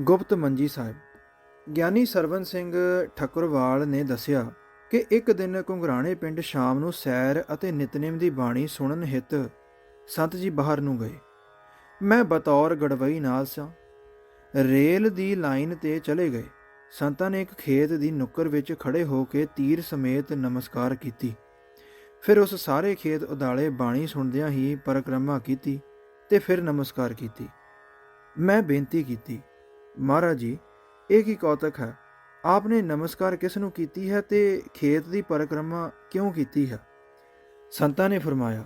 ਗੁਪਤ ਮੰਜੀ ਸਾਹਿਬ। ਗਿਆਨੀ ਸਰਵਨ ਸਿੰਘ ਠਕੁਰਵਾਲ ਨੇ ਦੱਸਿਆ ਕਿ ਇੱਕ ਦਿਨ ਕੁੰਗਰਾਣੇ ਪਿੰਡ ਸ਼ਾਮ ਨੂੰ ਸੈਰ ਅਤੇ ਨਿਤਨੇਮ ਦੀ ਬਾਣੀ ਸੁਣਨ ਹਿਤ ਸੰਤ ਜੀ ਬਾਹਰ ਨੂੰ ਗਏ। ਮੈਂ ਬਤੌਰ ਗੜਵਈ ਨਾਲ ਸਾਂ। ਰੇਲ ਦੀ ਲਾਈਨ ਤੇ ਚਲੇ ਗਏ। ਸੰਤਾਂ ਨੇ ਇੱਕ ਖੇਤ ਦੀ ਨੁੱਕਰ ਵਿੱਚ ਖੜੇ ਹੋ ਕੇ ਤੀਰ ਸਮੇਤ ਨਮਸਕਾਰ ਕੀਤੀ। ਫਿਰ ਉਸ ਸਾਰੇ ਖੇਤ ਉਦਾਲੇ ਬਾਣੀ ਸੁਣਦਿਆਂ ਹੀ ਪਰਿਕਰਮਾ ਕੀਤੀ ਤੇ ਫਿਰ ਨਮਸਕਾਰ ਕੀਤੀ। ਮੈਂ ਬੇਨਤੀ ਕੀਤੀ ਮਹਾਰਾਜ ਜੀ, ਇਹ ਕੀ ਕੌਤਕ ਹੈ? ਆਪਨੇ ਨਮਸਕਾਰ ਕਿਸ ਨੂੰ ਕੀਤੀ ਹੈ ਤੇ ਖੇਤ ਦੀ ਪਰਿਕਰਮਾ ਕਿਉਂ ਕੀਤੀ ਹੈ? ਸੰਤਾਂ ਨੇ ਫਰਮਾਇਆ,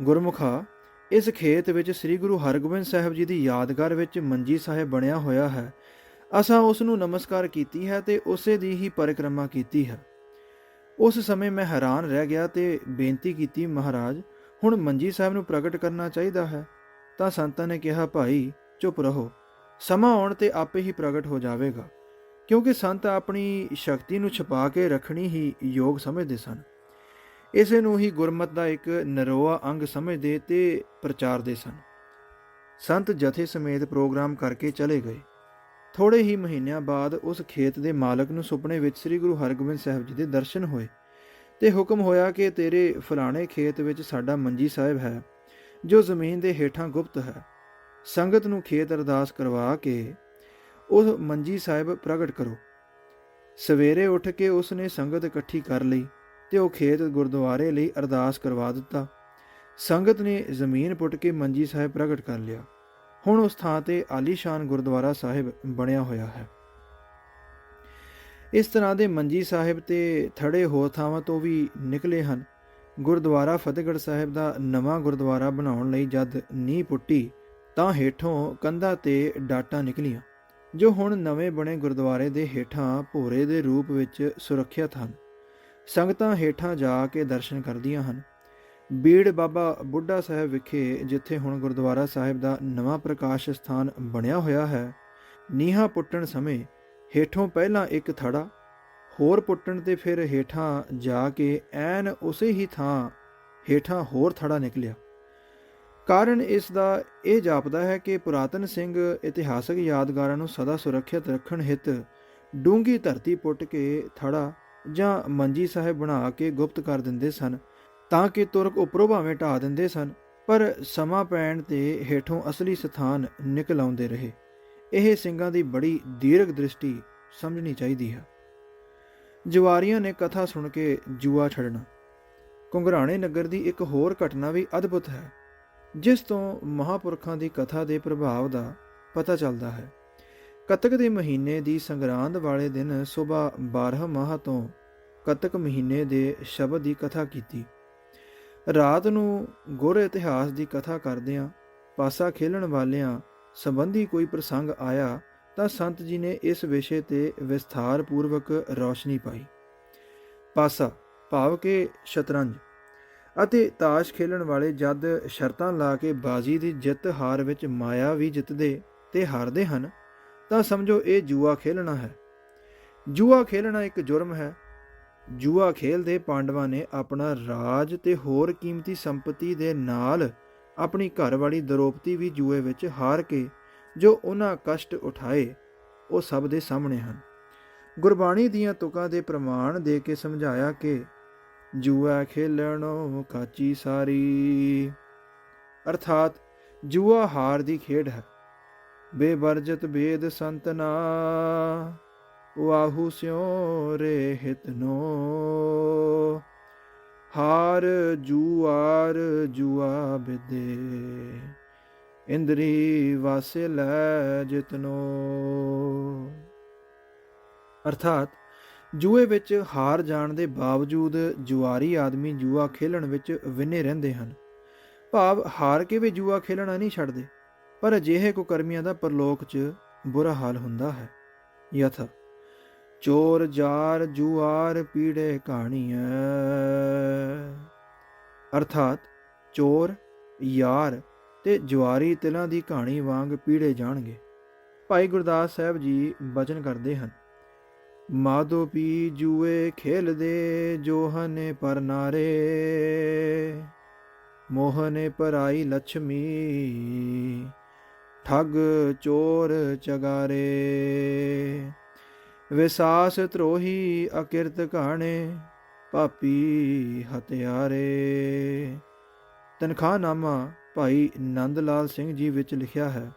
ਗੁਰਮੁਖਾ, ਇਸ ਖੇਤ ਵਿੱਚ ਸ੍ਰੀ ਗੁਰੂ ਹਰਗੋਬਿੰਦ ਸਾਹਿਬ ਜੀ ਦੀ ਯਾਦਗਾਰ ਵਿੱਚ ਮੰਜੀ ਸਾਹਿਬ ਬਣਿਆ ਹੋਇਆ ਹੈ। ਅਸਾਂ ਉਸ ਨੂੰ ਨਮਸਕਾਰ ਕੀਤੀ ਹੈ ਤੇ ਉਸੇ ਦੀ ਹੀ ਪਰਿਕਰਮਾ ਕੀਤੀ ਹੈ। ਉਸ ਸਮੇਂ ਮੈਂ ਹੈਰਾਨ ਰਹਿ ਗਿਆ ਤੇ ਬੇਨਤੀ ਕੀਤੀ, ਮਹਾਰਾਜ, ਹੁਣ ਮੰਜੀ ਸਾਹਿਬ ਨੂੰ ਪ੍ਰਗਟ ਕਰਨਾ ਚਾਹੀਦਾ ਹੈ। ਤਾਂ ਸੰਤਾਂ ਨੇ ਕਿਹਾ, ਭਾਈ, ਚੁੱਪ ਰਹੋ। ਸਮਾਂ ਆਉਣ ਤੇ ਆਪੇ ਹੀ ਪ੍ਰਗਟ ਹੋ ਜਾਵੇਗਾ, ਕਿਉਂਕਿ ਸੰਤ ਆਪਣੀ ਸ਼ਕਤੀ ਨੂੰ ਛੁਪਾ ਕੇ ਰੱਖਣੀ ਹੀ ਯੋਗ ਸਮਝਦੇ ਸਨ। ਇਸੇ ਨੂੰ ਹੀ ਗੁਰਮਤ ਦਾ ਇੱਕ ਨਰੋਆ ਅੰਗ ਸਮਝਦੇ ਤੇ ਪ੍ਰਚਾਰਦੇ ਸਨ। ਸੰਤ ਜਥੇ ਸਮੇਤ ਪ੍ਰੋਗਰਾਮ ਕਰਕੇ ਚਲੇ ਗਏ। ਥੋੜੇ ਹੀ ਮਹੀਨਿਆਂ ਬਾਅਦ ਉਸ ਖੇਤ ਦੇ ਮਾਲਕ ਨੂੰ ਸੁਪਨੇ ਵਿੱਚ ਸ੍ਰੀ ਗੁਰੂ ਹਰਗੋਬਿੰਦ ਸਾਹਿਬ ਜੀ ਦੇ ਦਰਸ਼ਨ ਹੋਏ ਤੇ ਹੁਕਮ ਹੋਇਆ ਕਿ ਤੇਰੇ ਫਲਾਣੇ ਖੇਤ ਵਿੱਚ ਸਾਡਾ ਮੰਜੀ ਸਾਹਿਬ ਹੈ, ਜੋ ਜ਼ਮੀਨ ਦੇ ਹੇਠਾਂ ਗੁਪਤ ਹੈ। ਸੰਗਤ ਨੂੰ ਖੇਤ ਅਰਦਾਸ ਕਰਵਾ ਕੇ ਉਹ ਮੰਜੀ ਸਾਹਿਬ ਪ੍ਰਗਟ ਕਰੋ। ਸਵੇਰੇ ਉੱਠ ਕੇ ਉਸ ਨੇ ਸੰਗਤ ਇਕੱਠੀ ਕਰ ਲਈ ਤੇ ਉਹ ਖੇਤ ਗੁਰਦੁਆਰੇ ਲਈ ਅਰਦਾਸ ਕਰਵਾ ਦਿੱਤਾ। ਸੰਗਤ ਨੇ ਜ਼ਮੀਨ ਪੁੱਟ ਕੇ ਮੰਜੀ ਸਾਹਿਬ ਪ੍ਰਗਟ ਕਰ ਲਿਆ। ਹੁਣ ਉਸ ਥਾਂ ਤੇ ਆਲੀਸ਼ਾਨ ਗੁਰਦੁਆਰਾ ਸਾਹਿਬ ਬਣਿਆ ਹੋਇਆ ਹੈ। ਇਸ ਤਰ੍ਹਾਂ ਦੇ ਮੰਜੀ ਸਾਹਿਬ ਤੇ ਥੜੇ ਹੋਰ ਥਾਵਾਂ ਤੋਂ ਵੀ ਨਿਕਲੇ ਹਨ। ਗੁਰਦੁਆਰਾ ਫਤਿਹਗੜ੍ਹ ਸਾਹਿਬ ਦਾ ਨਵਾਂ ਗੁਰਦੁਆਰਾ ਬਣਾਉਣ ਲਈ ਜਦ ਨੀਂਹ ਪੁੱਟੀ ਤਾਂ ਹੇਠੋਂ ਕੰਧਾਂ ਤੇ ਡਾਟਾਂ ਨਿਕਲੀਆਂ, ਜੋ ਹੁਣ ਨਵੇਂ ਬਣੇ ਗੁਰਦੁਆਰੇ ਦੇ ਹੇਠਾਂ ਭੋਰੇ ਦੇ ਰੂਪ ਵਿੱਚ ਸੁਰੱਖਿਅਤ ਹਨ। ਸੰਗਤਾਂ ਹੇਠਾਂ ਜਾ ਕੇ ਦਰਸ਼ਨ ਕਰਦੀਆਂ ਹਨ। ਬੀੜ ਬਾਬਾ ਬੁੱਢਾ ਸਾਹਿਬ ਵਿਖੇ, ਜਿੱਥੇ ਹੁਣ ਗੁਰਦੁਆਰਾ ਸਾਹਿਬ ਦਾ ਨਵਾਂ ਪ੍ਰਕਾਸ਼ ਸਥਾਨ ਬਣਿਆ ਹੋਇਆ ਹੈ, ਨੀਹਾਂ ਪੁੱਟਣ ਸਮੇਂ ਹੇਠੋਂ ਪਹਿਲਾਂ ਇੱਕ ਥੜਾ, ਹੋਰ ਪੁੱਟਣ ਤੇ ਫਿਰ ਹੇਠਾਂ ਜਾ ਕੇ ਐਨ ਉਸੇ ਹੀ ਥਾਂ, ਹੇਠਾਂ ਹੋਰ ਥੜਾ ਨਿਕਲਿਆ। ਕਾਰਨ ਇਸ ਦਾ ਇਹ ਜਾਪਦਾ ਹੈ ਕਿ ਪੁਰਾਤਨ ਸਿੰਘ ਇਤਿਹਾਸਕ ਯਾਦਗਾਰਾਂ ਨੂੰ ਸਦਾ ਸੁਰੱਖਿਅਤ ਰੱਖਣ ਹਿਤ ਡੂੰਗੀ ਧਰਤੀ ਪੁੱਟ ਕੇ ਥੜਾ ਜਾਂ ਮੰਜੀ ਸਾਹਿਬ ਬਣਾ ਕੇ ਗੁਪਤ ਕਰ ਦਿੰਦੇ ਸਨ, ਤਾਂ ਕਿ ਤੁਰਕ ਉੱਪਰੋਂ ਭਾਵੇਂ ਢਾ ਦਿੰਦੇ ਸਨ, ਪਰ ਸਮਾਂ ਪੈਣ ਤੇ ਹੇਠੋਂ ਅਸਲੀ ਸਥਾਨ ਨਿਕਲ ਆਉਂਦੇ ਰਹੇ। ਇਹ ਸਿੰਘਾਂ ਦੀ ਬੜੀ ਦੀਰਘ ਦ੍ਰਿਸ਼ਟੀ ਸਮਝਣੀ ਚਾਹੀਦੀ ਹੈ। ਜਵਾਰੀਆਂ ਨੇ ਕਥਾ ਸੁਣ ਕੇ ਜੂਆ ਛੱਡਣਾ। ਕੁੰਗਰਾਣੇ ਨਗਰ ਦੀ ਇੱਕ ਹੋਰ ਘਟਨਾ ਵੀ ਅਦਭੁਤ ਹੈ। ਜਿਸ ਤੋਂ ਮਹਾਪੁਰਖਾਂ ਦੀ ਕਥਾ ਦੇ ਪ੍ਰਭਾਵ ਦਾ ਪਤਾ ਚੱਲਦਾ ਹੈ। ਕਤਕ ਦੇ ਮਹੀਨੇ ਦੀ ਸੰਗਰਾਂਦ ਵਾਲੇ ਦਿਨ ਸਵੇਰ 12 ਮਾਹ ਤੋਂ ਕਤਕ ਮਹੀਨੇ ਦੇ ਸ਼ਬਦ ਦੀ ਕਥਾ ਕੀਤੀ। ਰਾਤ ਨੂੰ ਗੁਰ ਇਤਿਹਾਸ ਦੀ ਕਥਾ ਕਰਦਿਆਂ, ਪਾਸਾ ਖੇਲਣ ਵਾਲਿਆਂ ਸੰਬੰਧੀ ਕੋਈ ਪ੍ਰਸੰਗ ਆਇਆ ਤਾਂ ਸੰਤ ਜੀ ਨੇ ਇਸ ਵਿਸ਼ੇ ਤੇ ਵਿਸਥਾਰ ਪੂਰਵਕ ਰੌਸ਼ਨੀ ਪਾਈ। ਪਾਸਾ, ਭਾਵ ਕਿ ਸ਼ਤਰੰਜ ਅਤੇ ਤਾਸ਼ ਖੇਲਣ ਵਾਲੇ ਜਦ ਸ਼ਰਤਾਂ ਲਾ ਕੇ ਬਾਜ਼ੀ ਦੀ ਜਿੱਤ ਹਾਰ ਵਿੱਚ ਮਾਇਆ ਵੀ ਜਿੱਤਦੇ ਤੇ ਹਾਰਦੇ ਹਨ, ਤਾਂ ਸਮਝੋ ਇਹ ਜੂਆ ਖੇਲਣਾ ਹੈ। ਜੂਆ ਖੇਲਣਾ ਇੱਕ ਜੁਰਮ ਹੈ। ਜੂਆ ਖੇਲਦੇ ਪਾਂਡਵਾਂ ਨੇ ਆਪਣਾ ਰਾਜ ਤੇ ਹੋਰ ਕੀਮਤੀ ਸੰਪਤੀ ਦੇ ਨਾਲ ਆਪਣੀ ਘਰਵਾਲੀ ਦਰੋਪਤੀ ਵੀ ਜੂਏ ਵਿੱਚ ਹਾਰ ਕੇ ਜੋ ਉਹਨਾਂ ਕਸ਼ਟ ਉਠਾਏ, ਉਹ ਸਭ ਦੇ ਸਾਹਮਣੇ ਹਨ। ਗੁਰਬਾਣੀ ਦੀਆਂ ਤੁਕਾਂ ਦੇ ਪ੍ਰਮਾਣ ਦੇ ਕੇ ਸਮਝਾਇਆ ਕਿ ਜੂਆ ਖੇਲਣੋ ਕਾਚੀ ਸਾਰੀ। ਅਰਥਾਤ ਜੂਆ ਹਾਰ ਦੀ ਖੇਡ ਹੈ। ਬੇਵਰਜਤ ਬੇਦ ਸੰਤਨਾ ਵਾਹੂ ਸਿਉ ਰੇ ਹਿਤਨੋ ਹਾਰ ਜੂਆਰ ਜੂਆ ਬਿਦੇ, ਇੰਦਰੀ ਵਾਸੇ ਲੈ ਜਿਤਨੋ। ਅਰਥਾਤ ਜੂਏ ਵਿੱਚ ਹਾਰ ਜਾਣ ਦੇ ਬਾਵਜੂਦ ਜੁਆਰੀ ਆਦਮੀ ਜੂਆ ਖੇਲਣ ਵਿੱਚ ਵਿਨੇ ਰਹਿੰਦੇ ਹਨ। ਭਾਵ ਹਾਰ ਕੇ ਵੀ ਜੂਆ ਖੇਲਣਾ ਨਹੀਂ ਛੱਡਦੇ, ਪਰ ਅਜਿਹੇ ਕੁਕਰਮੀਆਂ ਦਾ ਪਰਲੋਕ 'ਚ ਬੁਰਾ ਹਾਲ ਹੁੰਦਾ ਹੈ। ਯਥਾ, ਚੋਰ ਜਾਰ ਜੁਆਰ ਪੀੜੇ ਕਹਾਣੀਆਂ ਅਰਥਾਤ ਚੋਰ, ਯਾਰ ਤੇ ਜੁਆਰੀ ਤਿਲਾਂ ਦੀ ਕਹਾਣੀ ਵਾਂਗ ਪੀੜੇ ਜਾਣਗੇ। ਭਾਈ ਗੁਰਦਾਸ ਸਾਹਿਬ ਜੀ ਬਚਨ ਕਰਦੇ ਹਨ ਮਾਦੋ ਪੀ ਜੂਏ ਖੇਲਦੇ ਜੋਹਨੇ ਪਰ ਨਾਰੇ। ਮੋਹਨੇ ਪਰਾਈ ਲక్ష్ਮੀ ਠੱਗ ਚੋਰ ਚਗਾਰੇ। ਵਿਸਾਸ ਧਰੋਹੀ ਅਕਿਰਤ ਕਹਾਣੇ ਪਾਪੀ ਹਤਿਆਰੇ ਤਨਖਾਹਨਾਮਾ ਭਾਈ ਨੰਦ ਲਾਲ ਸਿੰਘ ਜੀ ਵਿੱਚ ਲਿਖਿਆ ਹੈ,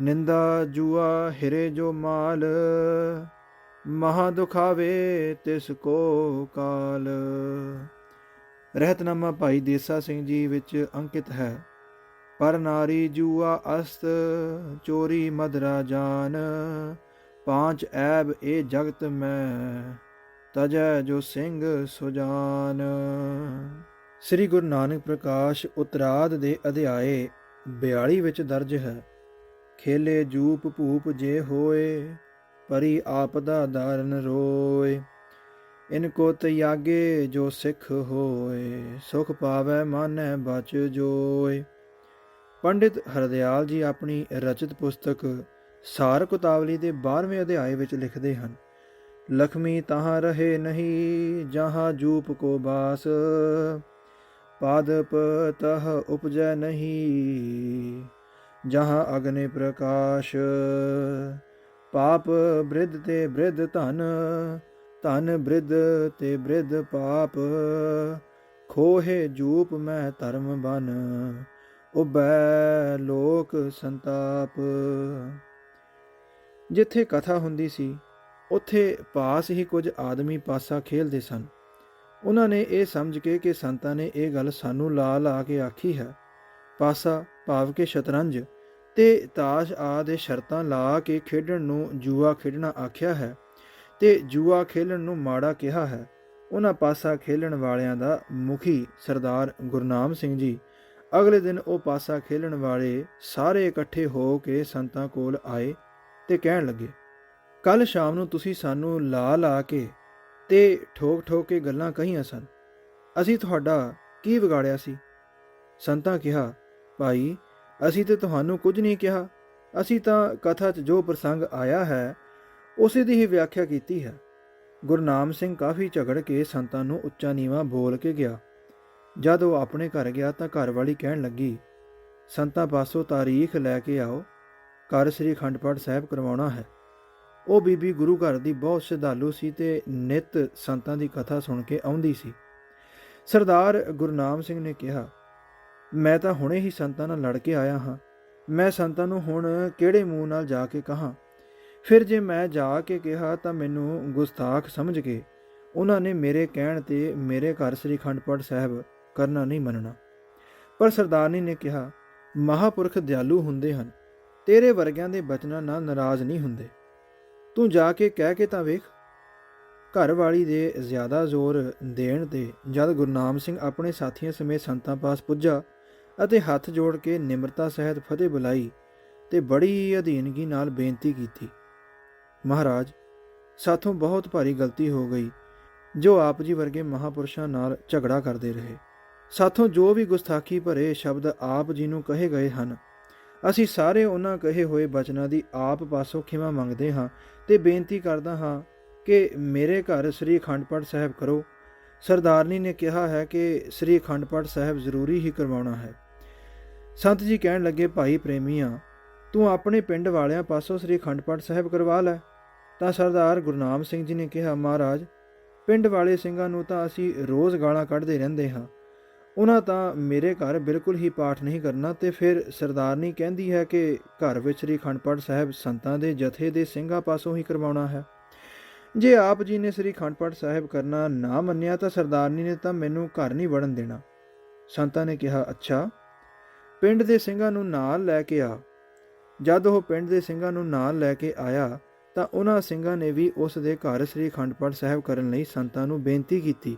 ਨਿੰਦਾ ਜੂਆ ਹਿਰੇ ਜੋ ਮਾਲ। ਮਹਾ ਦੁਖਾਵੇ ਤਿਸ ਕੋ ਕਾਲ। ਰਹਿਤਨਾਮਾ ਭਾਈ ਦੇਸਾ ਸਿੰਘ ਜੀ ਵਿੱਚ ਅੰਕਿਤ ਹੈ। ਪਰ ਨਾਰੀ ਜੂਆ ਅਸਤ, ਚੋਰੀ ਮਦਰਾ ਜਾਨ। ਪਾਂਚ ਐਬ ਇਹ ਜਗਤ ਮੈਂ, ਤਜੈ ਜੋ ਸਿੰਘ ਸੁਜਾਨ ਸ੍ਰੀ ਗੁਰੂ ਨਾਨਕ ਪ੍ਰਕਾਸ਼ ਉਤਰਾਦ ਦੇ ਅਧਿਆਏ 42 ਵਿੱਚ ਦਰਜ ਹੈ, ਖੇਲੇ ਜੂਪ ਭੂਪ ਜੇ ਹੋਏ ਪਰੀ ਆਪਦਾ ਦਾਰਨ ਰੋਏ। ਇਨ ਕੋ ਤਿਆਗੇ ਜੋ ਸਿੱਖ ਹੋਏ, ਸੁਖ ਪਾਵੈ ਮਾਨੈ ਬਚ ਜੋਏ। ਪੰਡਿਤ ਹਰਦਿਆਲ ਜੀ ਆਪਣੀ ਰਚਿਤ ਪੁਸਤਕ ਸਾਰ ਕੁਤਾਵਲੀ ਦੇ 12ਵੇਂ ਅਧਿਆਏ ਵਿੱਚ ਲਿਖਦੇ ਹਨ, ਲਖਮੀ ਤਹਾਂ ਰਹੇ ਨਹੀਂ ਜਹਾਂ ਜੂਪ ਕੋ ਬਾਸ ਪਾਦਪ ਤਹ ਉਪਜੈ ਨਹੀਂ ਜਹਾਂ ਅਗਨੇ ਪ੍ਰਕਾਸ਼। ਪਾਪ ਬ੍ਰਿਧ ਤੇ ਬ੍ਰਿਧ ਧਨ ਧਨ ਬ੍ਰਿਧ ਤੇ ਬ੍ਰਿਧ ਪਾਪ। ਖੋਹੇ ਜੂਪ ਮੈਂ ਧਰਮ ਬਨ ਉਬੈ ਲੋਕ ਸੰਤਾਪ। ਜਿੱਥੇ ਕਥਾ ਹੁੰਦੀ ਸੀ, ਉੱਥੇ ਪਾਸ ਹੀ ਕੁਝ ਆਦਮੀ ਪਾਸਾ ਖੇਲਦੇ ਸਨ। ਉਹਨਾਂ ਨੇ ਇਹ ਸਮਝ ਕੇ ਕਿ ਸੰਤਾਂ ਨੇ ਇਹ ਗੱਲ ਸਾਨੂੰ ਲਾ ਲਾ ਕੇ ਆਖੀ ਹੈ, ਪਾਸਾ ਭਾਵ ਕੇ ਸ਼ਤਰੰਜ ਤੇ ਤਾਸ਼ ਆਦਿ ਸ਼ਰਤਾਂ ਲਾ ਕੇ ਖੇਡਣ ਨੂੰ ਜੂਆ ਖੇਡਣਾ ਆਖਿਆ ਹੈ ਤੇ ਜੂਆ ਖੇਲਣ ਨੂੰ ਮਾੜਾ ਕਿਹਾ ਹੈ। ਉਹਨਾਂ ਪਾਸਾ ਖੇਲਣ ਵਾਲਿਆਂ ਦਾ ਮੁਖੀ ਸਰਦਾਰ ਗੁਰਨਾਮ ਸਿੰਘ ਜੀ। ਅਗਲੇ ਦਿਨ ਉਹ ਪਾਸਾ ਖੇਲਣ ਵਾਲੇ ਸਾਰੇ ਇਕੱਠੇ ਹੋ ਕੇ ਸੰਤਾਂ ਕੋਲ ਆਏ ਤੇ ਕਹਿਣ ਲੱਗੇ ਕੱਲ ਸ਼ਾਮ ਨੂੰ ਤੁਸੀਂ ਸਾਨੂੰ ਲਾ ਲਾ ਕੇ ਤੇ ਠੋਕ ਠੋਕ ਕੇ ਗੱਲਾਂ ਕਹੀਆਂ ਸਨ। ਅਸੀਂ ਤੁਹਾਡਾ ਕੀ ਵਿਗਾੜਿਆ ਸੀ? ਸੰਤਾਂ ਕਿਹਾ, ਭਾਈ ਅਸੀਂ ਤੇ ਤੁਹਾਨੂੰ ਕੁਝ ਨਹੀਂ ਕਿਹਾ। ਅਸੀਂ ਤਾਂ ਕਥਾ 'ਚ ਜੋ ਪ੍ਰਸੰਗ ਆਇਆ ਹੈ, ਉਸੇ ਦੀ ਹੀ ਵਿਆਖਿਆ ਕੀਤੀ ਹੈ। ਗੁਰਨਾਮ ਸਿੰਘ ਕਾਫੀ ਝਗੜ ਕੇ ਸੰਤਾਂ ਨੂੰ ਉੱਚਾ ਨੀਵਾ ਬੋਲ ਕੇ ਗਿਆ। ਜਦ ਉਹ ਆਪਣੇ ਘਰ ਗਿਆ ਤਾਂ ਘਰ ਵਾਲੀ ਕਹਿਣ ਲੱਗੀ, ਸੰਤਾਂ ਪਾਸੋਂ ਤਾਰੀਖ ਲੈ ਕੇ ਆਓ। ਘਰ ਸ੍ਰੀ ਅਖੰਡ ਪਾਠ ਸਾਹਿਬ ਕਰਵਾਉਣਾ ਹੈ। ਉਹ ਬੀਬੀ ਗੁਰੂ ਘਰ ਦੀ ਬਹੁਤ ਸ਼ਰਧਾਲੂ ਸੀ ਤੇ ਨਿਤ ਸੰਤਾਂ ਦੀ ਕਥਾ ਸੁਣ ਕੇ ਆਉਂਦੀ ਸੀ। ਸਰਦਾਰ ਗੁਰਨਾਮ ਸਿੰਘ ਨੇ ਕਿਹਾ ਮੈਂ ਤਾਂ ਹੁਣੇ ਹੀ ਸੰਤਾਂ ਨਾਲ ਲੜ ਕੇ ਆਇਆ ਹਾਂ। ਮੈਂ ਸੰਤਾਂ ਨੂੰ ਹੁਣ ਕਿਹੜੇ ਮੂੰਹ ਨਾਲ ਜਾ ਕੇ ਕਹਾਂ? ਫਿਰ ਜੇ ਮੈਂ ਜਾ ਕੇ ਕਿਹਾ ਤਾਂ ਮੈਨੂੰ ਗੁਸਤਾਖ ਸਮਝ ਕੇ ਉਹਨਾਂ ਨੇ ਮੇਰੇ ਕਹਿਣ ਤੇ ਮੇਰੇ ਘਰ ਸ੍ਰੀ ਅਖੰਡ ਪਾਠ ਸਾਹਿਬ ਕਰਨਾ ਨਹੀਂ ਮੰਨਣਾ। ਪਰ ਸਰਦਾਰਨੀ ਨੇ ਕਿਹਾ, ਮਹਾਪੁਰਖ ਦਿਆਲੂ ਹੁੰਦੇ ਹਨ। ਤੇਰੇ ਵਰਗਿਆਂ ਦੇ ਬਚਨਾਂ ਨਾਲ ਨਾਰਾਜ਼ ਨਹੀਂ ਹੁੰਦੇ। ਤੂੰ ਜਾ ਕੇ ਕਹਿ ਕੇ ਤਾਂ ਵੇਖ। ਘਰ ਵਾਲੀ ਦੇ ਜ਼ਿਆਦਾ ਜ਼ੋਰ ਦੇਣ ਤੇ ਜਦ ਗੁਰਨਾਮ ਸਿੰਘ ਆਪਣੇ ਸਾਥੀਆਂ ਸਮੇਤ ਸੰਤਾਂ ਪਾਸ ਪੁੱਜਾ ਅਤੇ ਹੱਥ ਜੋੜ ਕੇ ਨਿਮਰਤਾ ਸਹਿਤ ਫਤਿਹ ਬੁਲਾਈ ਤੇ ਬੜੀ ਅਧੀਨਗੀ ਨਾਲ ਬੇਨਤੀ ਕੀਤੀ। ਮਹਾਰਾਜ, ਸਾਥੋਂ ਬਹੁਤ ਭਾਰੀ ਗਲਤੀ ਹੋ ਗਈ, ਜੋ ਆਪ ਜੀ ਵਰਗੇ ਮਹਾਪੁਰਸ਼ਾਂ ਨਾਲ ਝਗੜਾ ਕਰਦੇ ਰਹੇ। ਸਾਥੋਂ ਜੋ ਵੀ ਗੁਸਤਾਖੀ ਭਰੇ ਸ਼ਬਦ ਆਪ ਜੀ ਨੂੰ ਕਹੇ ਗਏ ਹਨ, ਅਸੀਂ ਸਾਰੇ ਉਹਨਾਂ ਕਹੇ ਹੋਏ ਬਚਨਾਂ ਦੀ ਆਪ ਪਾਸੋਂ ਖਿਮਾ ਮੰਗਦੇ ਹਾਂ ਤੇ ਬੇਨਤੀ ਕਰਦਾ ਹਾਂ ਕਿ ਮੇਰੇ ਘਰ ਸ੍ਰੀ ਅਖੰਡ ਪਾਠ ਸਾਹਿਬ ਕਰੋ। ਸਰਦਾਰਨੀ ਨੇ ਕਿਹਾ ਹੈ ਕਿ ਸ੍ਰੀ ਅਖੰਡ ਪਾਠ ਸਾਹਿਬ ਜ਼ਰੂਰੀ ਹੀ ਕਰਵਾਉਣਾ ਹੈ। ਸੰਤ ਜੀ ਕਹਿਣ ਲੱਗੇ, ਭਾਈ ਪ੍ਰੇਮੀਆਂ, ਤੂੰ ਆਪਣੇ ਪਿੰਡ ਵਾਲਿਆਂ ਪਾਸੋਂ ਸ੍ਰੀ ਅਖੰਡ ਪਾਠ ਸਾਹਿਬ ਕਰਵਾ ਲੈ। ਤਾਂ ਸਰਦਾਰ ਗੁਰਨਾਮ ਸਿੰਘ ਜੀ ਨੇ ਕਿਹਾ, ਮਹਾਰਾਜ, ਪਿੰਡ ਵਾਲੇ ਸਿੰਘਾਂ ਨੂੰ ਤਾਂ ਅਸੀਂ ਰੋਜ਼ ਗਾਲਾਂ ਕੱਢਦੇ ਰਹਿੰਦੇ ਹਾਂ। ਉਹਨਾਂ ਤਾਂ ਮੇਰੇ ਘਰ ਬਿਲਕੁਲ ਹੀ ਪਾਠ ਨਹੀਂ ਕਰਨਾ ਤੇ ਫਿਰ ਸਰਦਾਰਨੀ ਕਹਿੰਦੀ ਹੈ ਕਿ ਘਰ ਵਿੱਚ ਸ੍ਰੀ ਅਖੰਡ ਪਾਠ ਸਾਹਿਬ ਸੰਤਾਂ ਦੇ ਜਥੇ ਦੇ ਸਿੰਘਾਂ ਪਾਸੋਂ ਹੀ ਕਰਵਾਉਣਾ ਹੈ। ਜੇ ਆਪ ਜੀ ਨੇ ਸ੍ਰੀ ਅਖੰਡ ਪਾਠ ਸਾਹਿਬ ਕਰਨਾ ਨਾ ਮੰਨਿਆ ਤਾਂ ਸਰਦਾਰਨੀ ਨੇ ਤਾਂ ਮੈਨੂੰ ਘਰ ਨਹੀਂ ਵੜਨ ਦੇਣਾ। ਸੰਤਾਂ ਨੇ ਕਿਹਾ, ਅੱਛਾ ਪਿੰਡ ਦੇ ਸਿੰਘਾਂ ਨੂੰ ਨਾਲ ਲੈ ਕੇ ਆ। ਜਦ ਉਹ ਪਿੰਡ ਦੇ ਸਿੰਘਾਂ ਨੂੰ ਨਾਲ ਲੈ ਕੇ ਆਇਆ, ਤਾਂ ਉਹਨਾਂ ਸਿੰਘਾਂ ਨੇ ਵੀ ਉਸ ਦੇ ਘਰ ਸ੍ਰੀ ਅਖੰਡ ਪਾਠ ਸਾਹਿਬ ਕਰਨ ਲਈ ਸੰਤਾਂ ਨੂੰ ਬੇਨਤੀ ਕੀਤੀ,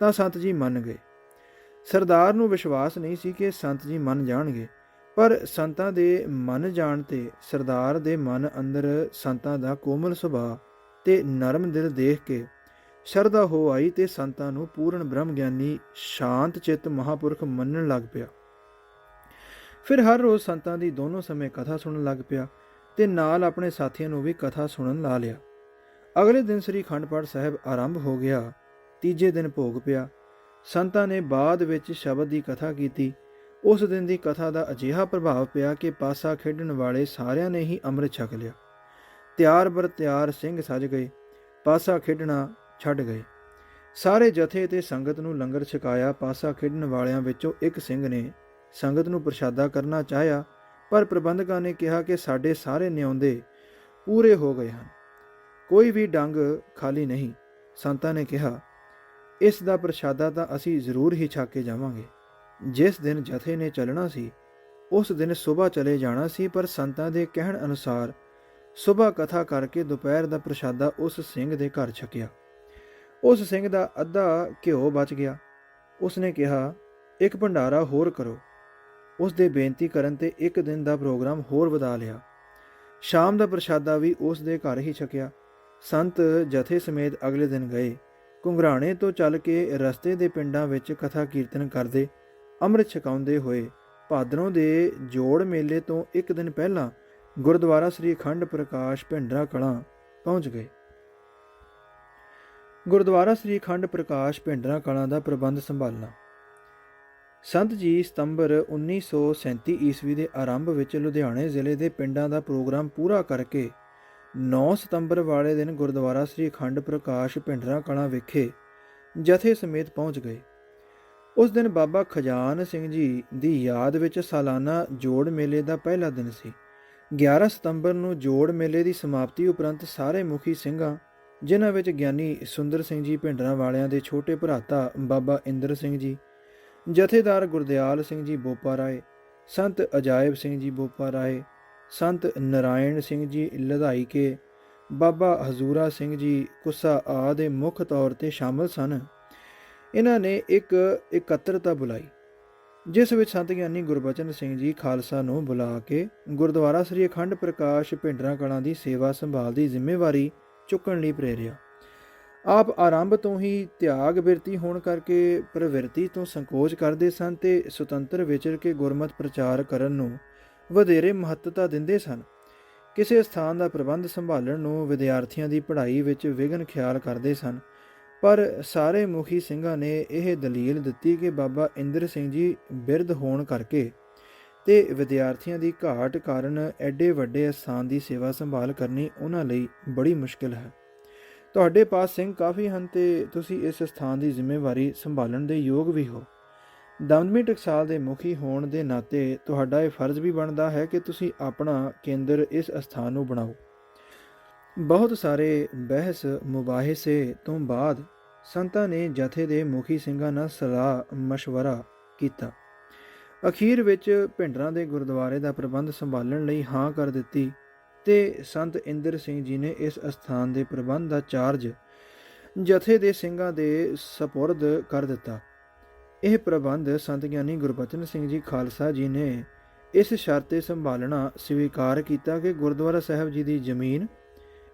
ਤਾਂ ਸੰਤ ਜੀ ਮੰਨ ਗਏ। ਸਰਦਾਰ ਨੂੰ ਵਿਸ਼ਵਾਸ ਨਹੀਂ ਸੀ ਕਿ ਸੰਤ ਜੀ ਮੰਨ ਜਾਣਗੇ, ਪਰ ਸੰਤਾਂ ਦੇ ਮੰਨ ਜਾਣ ਤੇ ਸਰਦਾਰ ਦੇ ਮਨ ਅੰਦਰ ਸੰਤਾਂ ਦਾ ਕੋਮਲ ਸੁਭਾਅ ਤੇ ਨਰਮ ਦਿਲ ਦੇਖ ਕੇ ਸ਼ਰਧਾ ਹੋ ਆਈ ਤੇ ਸੰਤਾਂ ਨੂੰ ਪੂਰਨ ਬ੍ਰਹਮ ਗਿਆਨੀ ਸ਼ਾਂਤ ਚਿੱਤ ਮਹਾਪੁਰਖ ਮੰਨਣ ਲੱਗ ਪਿਆ। ਫਿਰ ਹਰ ਰੋਜ਼ ਸੰਤਾਂ ਦੀ ਦੋਨੋਂ ਸਮੇਂ ਕਥਾ ਸੁਣਨ ਲੱਗ ਪਿਆ ਤੇ ਨਾਲ ਆਪਣੇ ਸਾਥੀਆਂ ਨੂੰ ਵੀ ਕਥਾ ਸੁਣਨ ਲਾ ਲਿਆ। ਅਗਲੇ ਦਿਨ ਸ੍ਰੀ ਅਖੰਡ ਪਾਠ ਸਾਹਿਬ ਆਰੰਭ ਹੋ ਗਿਆ। ਤੀਜੇ ਦਿਨ ਭੋਗ ਪਿਆ। ਸੰਤਾਂ ਨੇ ਬਾਅਦ ਵਿੱਚ ਸ਼ਬਦ ਦੀ ਕਥਾ ਕੀਤੀ। ਉਸ ਦਿਨ ਦੀ ਕਥਾ ਦਾ ਅਜਿਹਾ ਪ੍ਰਭਾਵ ਪਿਆ ਕਿ ਪਾਸਾ ਖੇਡਣ ਵਾਲੇ ਸਾਰਿਆਂ ਨੇ ਹੀ ਅੰਮ੍ਰਿਤ ਛਕ ਲਿਆ। ਤਿਆਰ ਬਰ ਤਿਆਰ ਸਿੰਘ ਸਜ ਗਏ। ਪਾਸਾ ਖੇਡਣਾ ਛੱਡ ਗਏ। ਸਾਰੇ ਜਥੇ ਤੇ ਸੰਗਤ ਨੂੰ ਲੰਗਰ ਛਕਾਇਆ। ਪਾਸਾ ਖੇਡਣ ਵਾਲਿਆਂ ਵਿੱਚੋਂ ਇੱਕ ਸਿੰਘ ਨੇ ਸੰਗਤ ਨੂੰ ਪ੍ਰਸ਼ਾਦਾ ਕਰਨਾ ਚਾਹਿਆ, ਪਰ ਪ੍ਰਬੰਧਕਾਂ ਨੇ ਕਿਹਾ ਕਿ ਸਾਡੇ ਸਾਰੇ ਨਿਉਂਦੇ ਪੂਰੇ ਹੋ ਗਏ ਹਨ। ਕੋਈ ਵੀ ਡੰਗ ਖਾਲੀ ਨਹੀਂ, ਸੰਤਾਂ ਨੇ ਕਿਹਾ, ਇਸ ਦਾ ਪ੍ਰਸ਼ਾਦਾ ਤਾਂ ਅਸੀਂ ਜ਼ਰੂਰ ਹੀ ਛਕ ਕੇ ਜਾਵਾਂਗੇ। ਜਿਸ ਦਿਨ ਜਥੇ ਨੇ ਚੱਲਣਾ ਸੀ, ਉਸ ਦਿਨ ਸਵੇਰ ਚਲੇ ਜਾਣਾ ਸੀ, ਪਰ ਸੰਤਾਂ ਦੇ ਕਹਿਣ ਅਨੁਸਾਰ ਸਵੇਰ ਕਥਾ ਕਰਕੇ ਦੁਪਹਿਰ ਦਾ ਪ੍ਰਸ਼ਾਦਾ ਉਸ ਸਿੰਘ ਦੇ ਘਰ ਛਕਿਆ। ਉਸ ਸਿੰਘ ਦਾ ਅੱਧਾ ਘਿਓ ਬਚ ਗਿਆ। ਉਸ ਨੇ ਕਿਹਾ, ਇੱਕ ਭੰਡਾਰਾ ਹੋਰ ਕਰੋ। ਉਸ ਦੇ ਬੇਨਤੀ ਕਰਨ ਤੇ ਇੱਕ ਦਿਨ ਦਾ ਪ੍ਰੋਗਰਾਮ ਹੋਰ ਵਧਾ ਲਿਆ। ਸ਼ਾਮ ਦਾ ਪ੍ਰਸ਼ਾਦਾ ਵੀ ਉਸ ਦੇ ਘਰ ਹੀ ਛਕਿਆ। ਸੰਤ ਜਥੇ ਸਮੇਤ ਅਗਲੇ ਦਿਨ ਗਏ। ਕੁੰਗਰਾਣੇ ਤੋਂ ਚੱਲ ਕੇ ਰਸਤੇ ਦੇ ਪਿੰਡਾਂ ਵਿੱਚ ਕਥਾ ਕੀਰਤਨ ਕਰਦੇ, ਅੰਮ੍ਰਿਤ ਛਕਾਉਂਦੇ ਹੋਏ ਭਾਦਰੋਂ ਦੇ ਜੋੜ ਮੇਲੇ ਤੋਂ ਇੱਕ ਦਿਨ ਪਹਿਲਾਂ ਗੁਰਦੁਆਰਾ ਸ੍ਰੀ ਖੰਡ ਪ੍ਰਕਾਸ਼ ਭਿੰਡਰਾ ਕਲਾਂ ਪਹੁੰਚ ਗਏ। ਗੁਰਦੁਆਰਾ ਸ੍ਰੀ ਖੰਡ ਪ੍ਰਕਾਸ਼ ਭਿੰਡਰਾ ਕਲਾਂ ਦਾ ਪ੍ਰਬੰਧ ਸੰਭਾਲਣਾ। ਸੰਤ ਜੀ ਸਤੰਬਰ 1937 ਈਸਵੀ ਦੇ ਆਰੰਭ ਵਿੱਚ ਲੁਧਿਆਣੇ ਜ਼ਿਲ੍ਹੇ ਦੇ ਪਿੰਡਾਂ ਦਾ ਪ੍ਰੋਗਰਾਮ ਪੂਰਾ ਕਰਕੇ 9 ਸਤੰਬਰ ਵਾਲੇ ਦਿਨ ਗੁਰਦੁਆਰਾ ਸ੍ਰੀ ਅਖੰਡ ਪ੍ਰਕਾਸ਼ ਭਿੰਡਰਾ ਕਲਾਂ ਵਿਖੇ ਜਥੇ ਸਮੇਤ ਪਹੁੰਚ ਗਏ। ਉਸ ਦਿਨ ਬਾਬਾ ਖਜਾਨ ਸਿੰਘ ਜੀ ਦੀ ਯਾਦ ਵਿੱਚ ਸਾਲਾਨਾ ਜੋੜ ਮੇਲੇ ਦਾ ਪਹਿਲਾ ਦਿਨ ਸੀ। 11 ਸਤੰਬਰ ਨੂੰ ਜੋੜ ਮੇਲੇ ਦੀ ਸਮਾਪਤੀ ਉਪਰੰਤ ਸਾਰੇ ਮੁਖੀ ਸਿੰਘਾਂ, ਜਿਨ੍ਹਾਂ ਵਿੱਚ ਗਿਆਨੀ ਸੁੰਦਰ ਸਿੰਘ ਜੀ ਭਿੰਡਰਾਂ ਵਾਲਿਆਂ ਦੇ ਛੋਟੇ ਭਰਾਤਾ ਬਾਬਾ ਇੰਦਰ ਸਿੰਘ ਜੀ ਜਥੇਦਾਰ ਗੁਰਦਿਆਲ ਸਿੰਘ ਜੀ ਬੋਪਾ ਰਾਏ, ਸੰਤ ਅਜਾਇਬ ਸਿੰਘ ਜੀ ਬੋਪਾ ਰਾਏ, ਸੰਤ ਨਰਾਇਣ ਸਿੰਘ ਜੀ ਲਧਾਈ ਕੇ ਬਾਬਾ ਹਜ਼ੂਰਾ ਸਿੰਘ ਜੀ ਕੁੱਸਾ ਦੇ ਮੁੱਖ ਤੌਰ ਤੇ ਸ਼ਾਮਲ ਸਨ। ਇਹਨਾਂ ਨੇ ਇੱਕ ਇਕੱਤਰਤਾ ਬੁਲਾਈ, ਜਿਸ ਵਿੱਚ ਸੰਤ ਗਿਆਨੀ ਗੁਰਬਚਨ ਸਿੰਘ ਜੀ ਖਾਲਸਾ ਨੂੰ ਬੁਲਾ ਕੇ ਗੁਰਦੁਆਰਾ ਸ੍ਰੀ ਅਖੰਡ ਪ੍ਰਕਾਸ਼ ਭਿੰਡਰਾਂ ਕਲਾਂ ਦੀ ਸੇਵਾ ਸੰਭਾਲ ਦੀ ਜ਼ਿੰਮੇਵਾਰੀ ਚੁੱਕਣ ਲਈ ਪ੍ਰੇਰਿਆ। ਆਪ ਆਰੰਭ ਤੋਂ ਹੀ ਤਿਆਗ ਬਿਰਤੀ ਹੋਣ ਕਰਕੇ ਪ੍ਰਵਿਰਤੀ ਤੋਂ ਸੰਕੋਚ ਕਰਦੇ ਸਨ ਤੇ ਸੁਤੰਤਰ ਵਿਚਰ ਕੇ ਗੁਰਮਤ ਪ੍ਰਚਾਰ ਕਰਨ ਨੂੰ ਵਧੇਰੇ ਮਹੱਤਤਾ ਦਿੰਦੇ ਸਨ। ਕਿਸੇ ਸਥਾਨ ਦਾ ਪ੍ਰਬੰਧ ਸੰਭਾਲਣ ਨੂੰ ਵਿਦਿਆਰਥੀਆਂ ਦੀ ਪੜ੍ਹਾਈ ਵਿੱਚ ਵਿਘਨ ਖਿਆਲ ਕਰਦੇ ਸਨ, ਪਰ ਸਾਰੇ ਮੁਖੀ ਸਿੰਘਾਂ ਨੇ ਇਹ ਦਲੀਲ ਦਿੱਤੀ ਕਿ ਬਾਬਾ ਇੰਦਰ ਸਿੰਘ ਜੀ ਬਿਰਧ ਹੋਣ ਕਰਕੇ ਤੇ ਵਿਦਿਆਰਥੀਆਂ ਦੀ ਘਾਟ ਕਾਰਨ ਐਡੇ ਵੱਡੇ ਸਥਾਨ ਦੀ ਸੇਵਾ ਸੰਭਾਲ ਕਰਨੀ ਉਹਨਾਂ ਲਈ ਬੜੀ ਮੁਸ਼ਕਲ ਹੈ। ਤੁਹਾਡੇ ਪਾਸ ਸਿੰਘ ਕਾਫੀ ਹਨ ਤੇ ਤੁਸੀਂ ਇਸ ਸਥਾਨ ਦੀ ਜ਼ਿੰਮੇਵਾਰੀ ਸੰਭਾਲਣ ਦੇ ਯੋਗ ਵੀ ਹੋ ਦਮਦਮੀ ਟਕਸਾਲ ਦੇ ਮੁਖੀ ਹੋਣ ਦੇ ਨਾਤੇ ਤੁਹਾਡਾ ਇਹ ਫਰਜ਼ ਵੀ ਬਣਦਾ ਹੈ ਕਿ ਤੁਸੀਂ ਆਪਣਾ ਕੇਂਦਰ ਇਸ ਸਥਾਨ ਨੂੰ ਬਣਾਓ ਬਹੁਤ ਸਾਰੇ ਬਹਿਸ ਮੁਬਾਹਿਸੇ ਤੋਂ ਬਾਅਦ ਸੰਤਾਂ ਨੇ ਜਥੇ ਦੇ ਮੁਖੀ ਸਿੰਘਾਂ ਨਾਲ ਸਲਾਹ مشورہ ਕੀਤਾ ਅਖੀਰ ਵਿੱਚ ਭਿੰਡਰਾਂ ਦੇ ਗੁਰਦੁਆਰੇ ਦਾ ਪ੍ਰਬੰਧ ਸੰਭਾਲਣ ਲਈ ਹਾਂ ਕਰ ਦਿੱਤੀ ਤੇ ਸੰਤ ਇੰਦਰ ਸਿੰਘ ਜੀ ਨੇ ਇਸ ਅਸਥਾਨ ਦੇ ਪ੍ਰਬੰਧ ਦਾ ਚਾਰਜ ਜਥੇ ਦੇ ਸਿੰਘਾਂ ਦੇ ਸਪੁਰਦ ਕਰ ਦਿੱਤਾ। ਇਹ ਪ੍ਰਬੰਧ ਸੰਤ ਗਿਆਨੀ ਗੁਰਬਚਨ ਸਿੰਘ ਜੀ ਖਾਲਸਾ ਜੀ ਨੇ ਇਸ ਸ਼ਰਤ ਤੇ ਸੰਭਾਲਣਾ ਸਵੀਕਾਰ ਕੀਤਾ ਕਿ ਗੁਰਦੁਆਰਾ ਸਾਹਿਬ ਜੀ ਦੀ ਜ਼ਮੀਨ,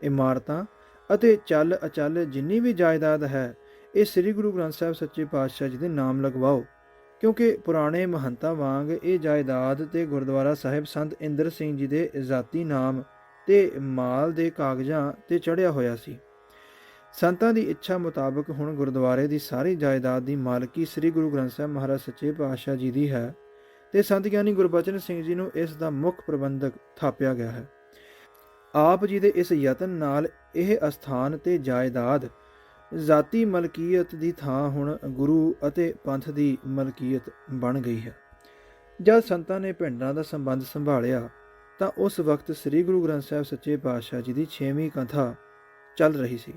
ਇਮਾਰਤਾਂ ਅਤੇ ਚੱਲ ਅਚਲ ਜਿੰਨੀ ਵੀ ਜਾਇਦਾਦ ਹੈ, ਇਹ ਸ੍ਰੀ ਗੁਰੂ ਗ੍ਰੰਥ ਸਾਹਿਬ ਸੱਚੇ ਪਾਤਸ਼ਾਹ ਜੀ ਦੇ ਨਾਮ ਲਗਵਾਓ, ਕਿਉਂਕਿ ਪੁਰਾਣੇ ਮਹੰਤਾਂ ਵਾਂਗ ਇਹ ਜਾਇਦਾਦ ਤੇ ਗੁਰਦੁਆਰਾ ਸਾਹਿਬ ਸੰਤ ਇੰਦਰ ਸਿੰਘ ਜੀ ਦੇ ਜ਼ਾਤੀ ਨਾਮ ਤੇ ਮਾਲ ਦੇ ਕਾਗਜ਼ਾਂ ਤੇ ਚੜਿਆ ਹੋਇਆ ਸੀ। ਸੰਤਾਂ ਦੀ ਇੱਛਾ ਮੁਤਾਬਕ ਹੁਣ ਗੁਰਦੁਆਰੇ ਦੀ ਸਾਰੀ ਜਾਇਦਾਦ ਦੀ ਮਾਲਕੀ ਸ੍ਰੀ ਗੁਰੂ ਗ੍ਰੰਥ ਸਾਹਿਬ ਮਹਾਰਾਜ ਸੱਚੇ ਪਾਤਸ਼ਾਹ ਜੀ ਦੀ ਹੈ ਤੇ ਸੰਤ ਗਿਆਨੀ ਗੁਰਬਚਨ ਸਿੰਘ ਜੀ ਨੂੰ ਇਸ ਦਾ ਮੁੱਖ ਪ੍ਰਬੰਧਕ ਥਾਪਿਆ ਗਿਆ ਹੈ। ਆਪ ਜੀ ਦੇ ਇਸ ਯਤਨ ਨਾਲ ਇਹ ਅਸਥਾਨ ਤੇ ਜਾਇਦਾਦ ਜ਼ਾਤੀ ਮਲਕੀਅਤ ਦੀ ਥਾਂ ਹੁਣ ਗੁਰੂ ਅਤੇ ਪੰਥ ਦੀ ਮਲਕੀਅਤ ਬਣ ਗਈ ਹੈ। ਜਦ ਸੰਤਾਂ ਨੇ ਪਿੰਡਾਂ ਦਾ ਸੰਬੰਧ ਸੰਭਾਲਿਆ ਤਾਂ ਉਸ ਵਕਤ ਸ੍ਰੀ ਗੁਰੂ ਗ੍ਰੰਥ ਸਾਹਿਬ ਸੱਚੇ ਪਾਤਸ਼ਾਹ ਜੀ ਦੀ 6ਵੀਂ ਕਥਾ ਚੱਲ ਰਹੀ ਸੀ।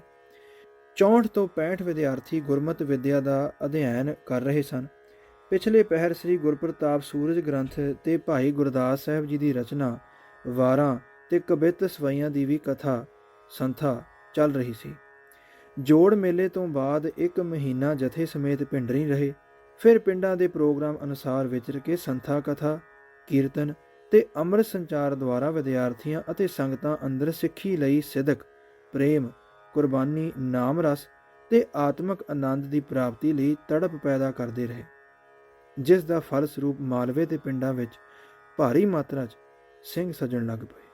64 ਤੋਂ 65 ਵਿਦਿਆਰਥੀ ਗੁਰਮਤ ਵਿਦਿਆ ਦਾ ਅਧਿਐਨ ਕਰ ਰਹੇ ਸਨ। ਪਿਛਲੇ ਪਹਿਰ ਸ੍ਰੀ ਗੁਰਪ੍ਰਤਾਪ ਸੂਰਜ ਗ੍ਰੰਥ ਤੇ ਭਾਈ ਗੁਰਦਾਸ ਸਾਹਿਬ ਜੀ ਦੀ ਰਚਨਾ, ਵਾਰਾਂ ਤੇ ਕਬਿਤ ਸਵਈਆਂ ਦੀ ਵੀ ਕਥਾ, ਸੰਥਾ ਚੱਲ ਰਹੀ ਸੀ। ਜੋੜ ਮੇਲੇ ਤੋਂ ਬਾਅਦ ਇੱਕ ਮਹੀਨਾ ਜਥੇ ਸਮੇਤ ਪਿੰਡਰੀ ਰਹੇ। ਫਿਰ ਪਿੰਡਾਂ ਦੇ ਪ੍ਰੋਗਰਾਮ ਅਨੁਸਾਰ ਵਿਚਰ ਕੇ ਸੰਥਾ ਕਥਾ, ਕੀਰਤਨ ਤੇ ਅੰਮ੍ਰਿਤ ਸੰਚਾਰ ਦੁਆਰਾ ਵਿਦਿਆਰਥੀਆਂ ਅਤੇ ਸੰਗਤਾਂ ਅੰਦਰ ਸਿੱਖੀ ਲਈ ਸਿਦਕ ਪ੍ਰੇਮ, ਕੁਰਬਾਨੀ, ਨਾਮ ਰਸ ਤੇ ਆਤਮਿਕ ਆਨੰਦ ਦੀ ਪ੍ਰਾਪਤੀ ਲਈ ਤੜਪ ਪੈਦਾ ਕਰਦੇ ਰਹੇ। ਜਿਸ ਦਾ ਫਲ ਸਰੂਪ ਮਾਲਵੇ ਦੇ ਪਿੰਡਾਂ ਵਿੱਚ ਭਾਰੀ ਮਾਤਰਾ 'ਚ ਸਿੰਘ ਸਜਣ ਲੱਗ ਪਏ।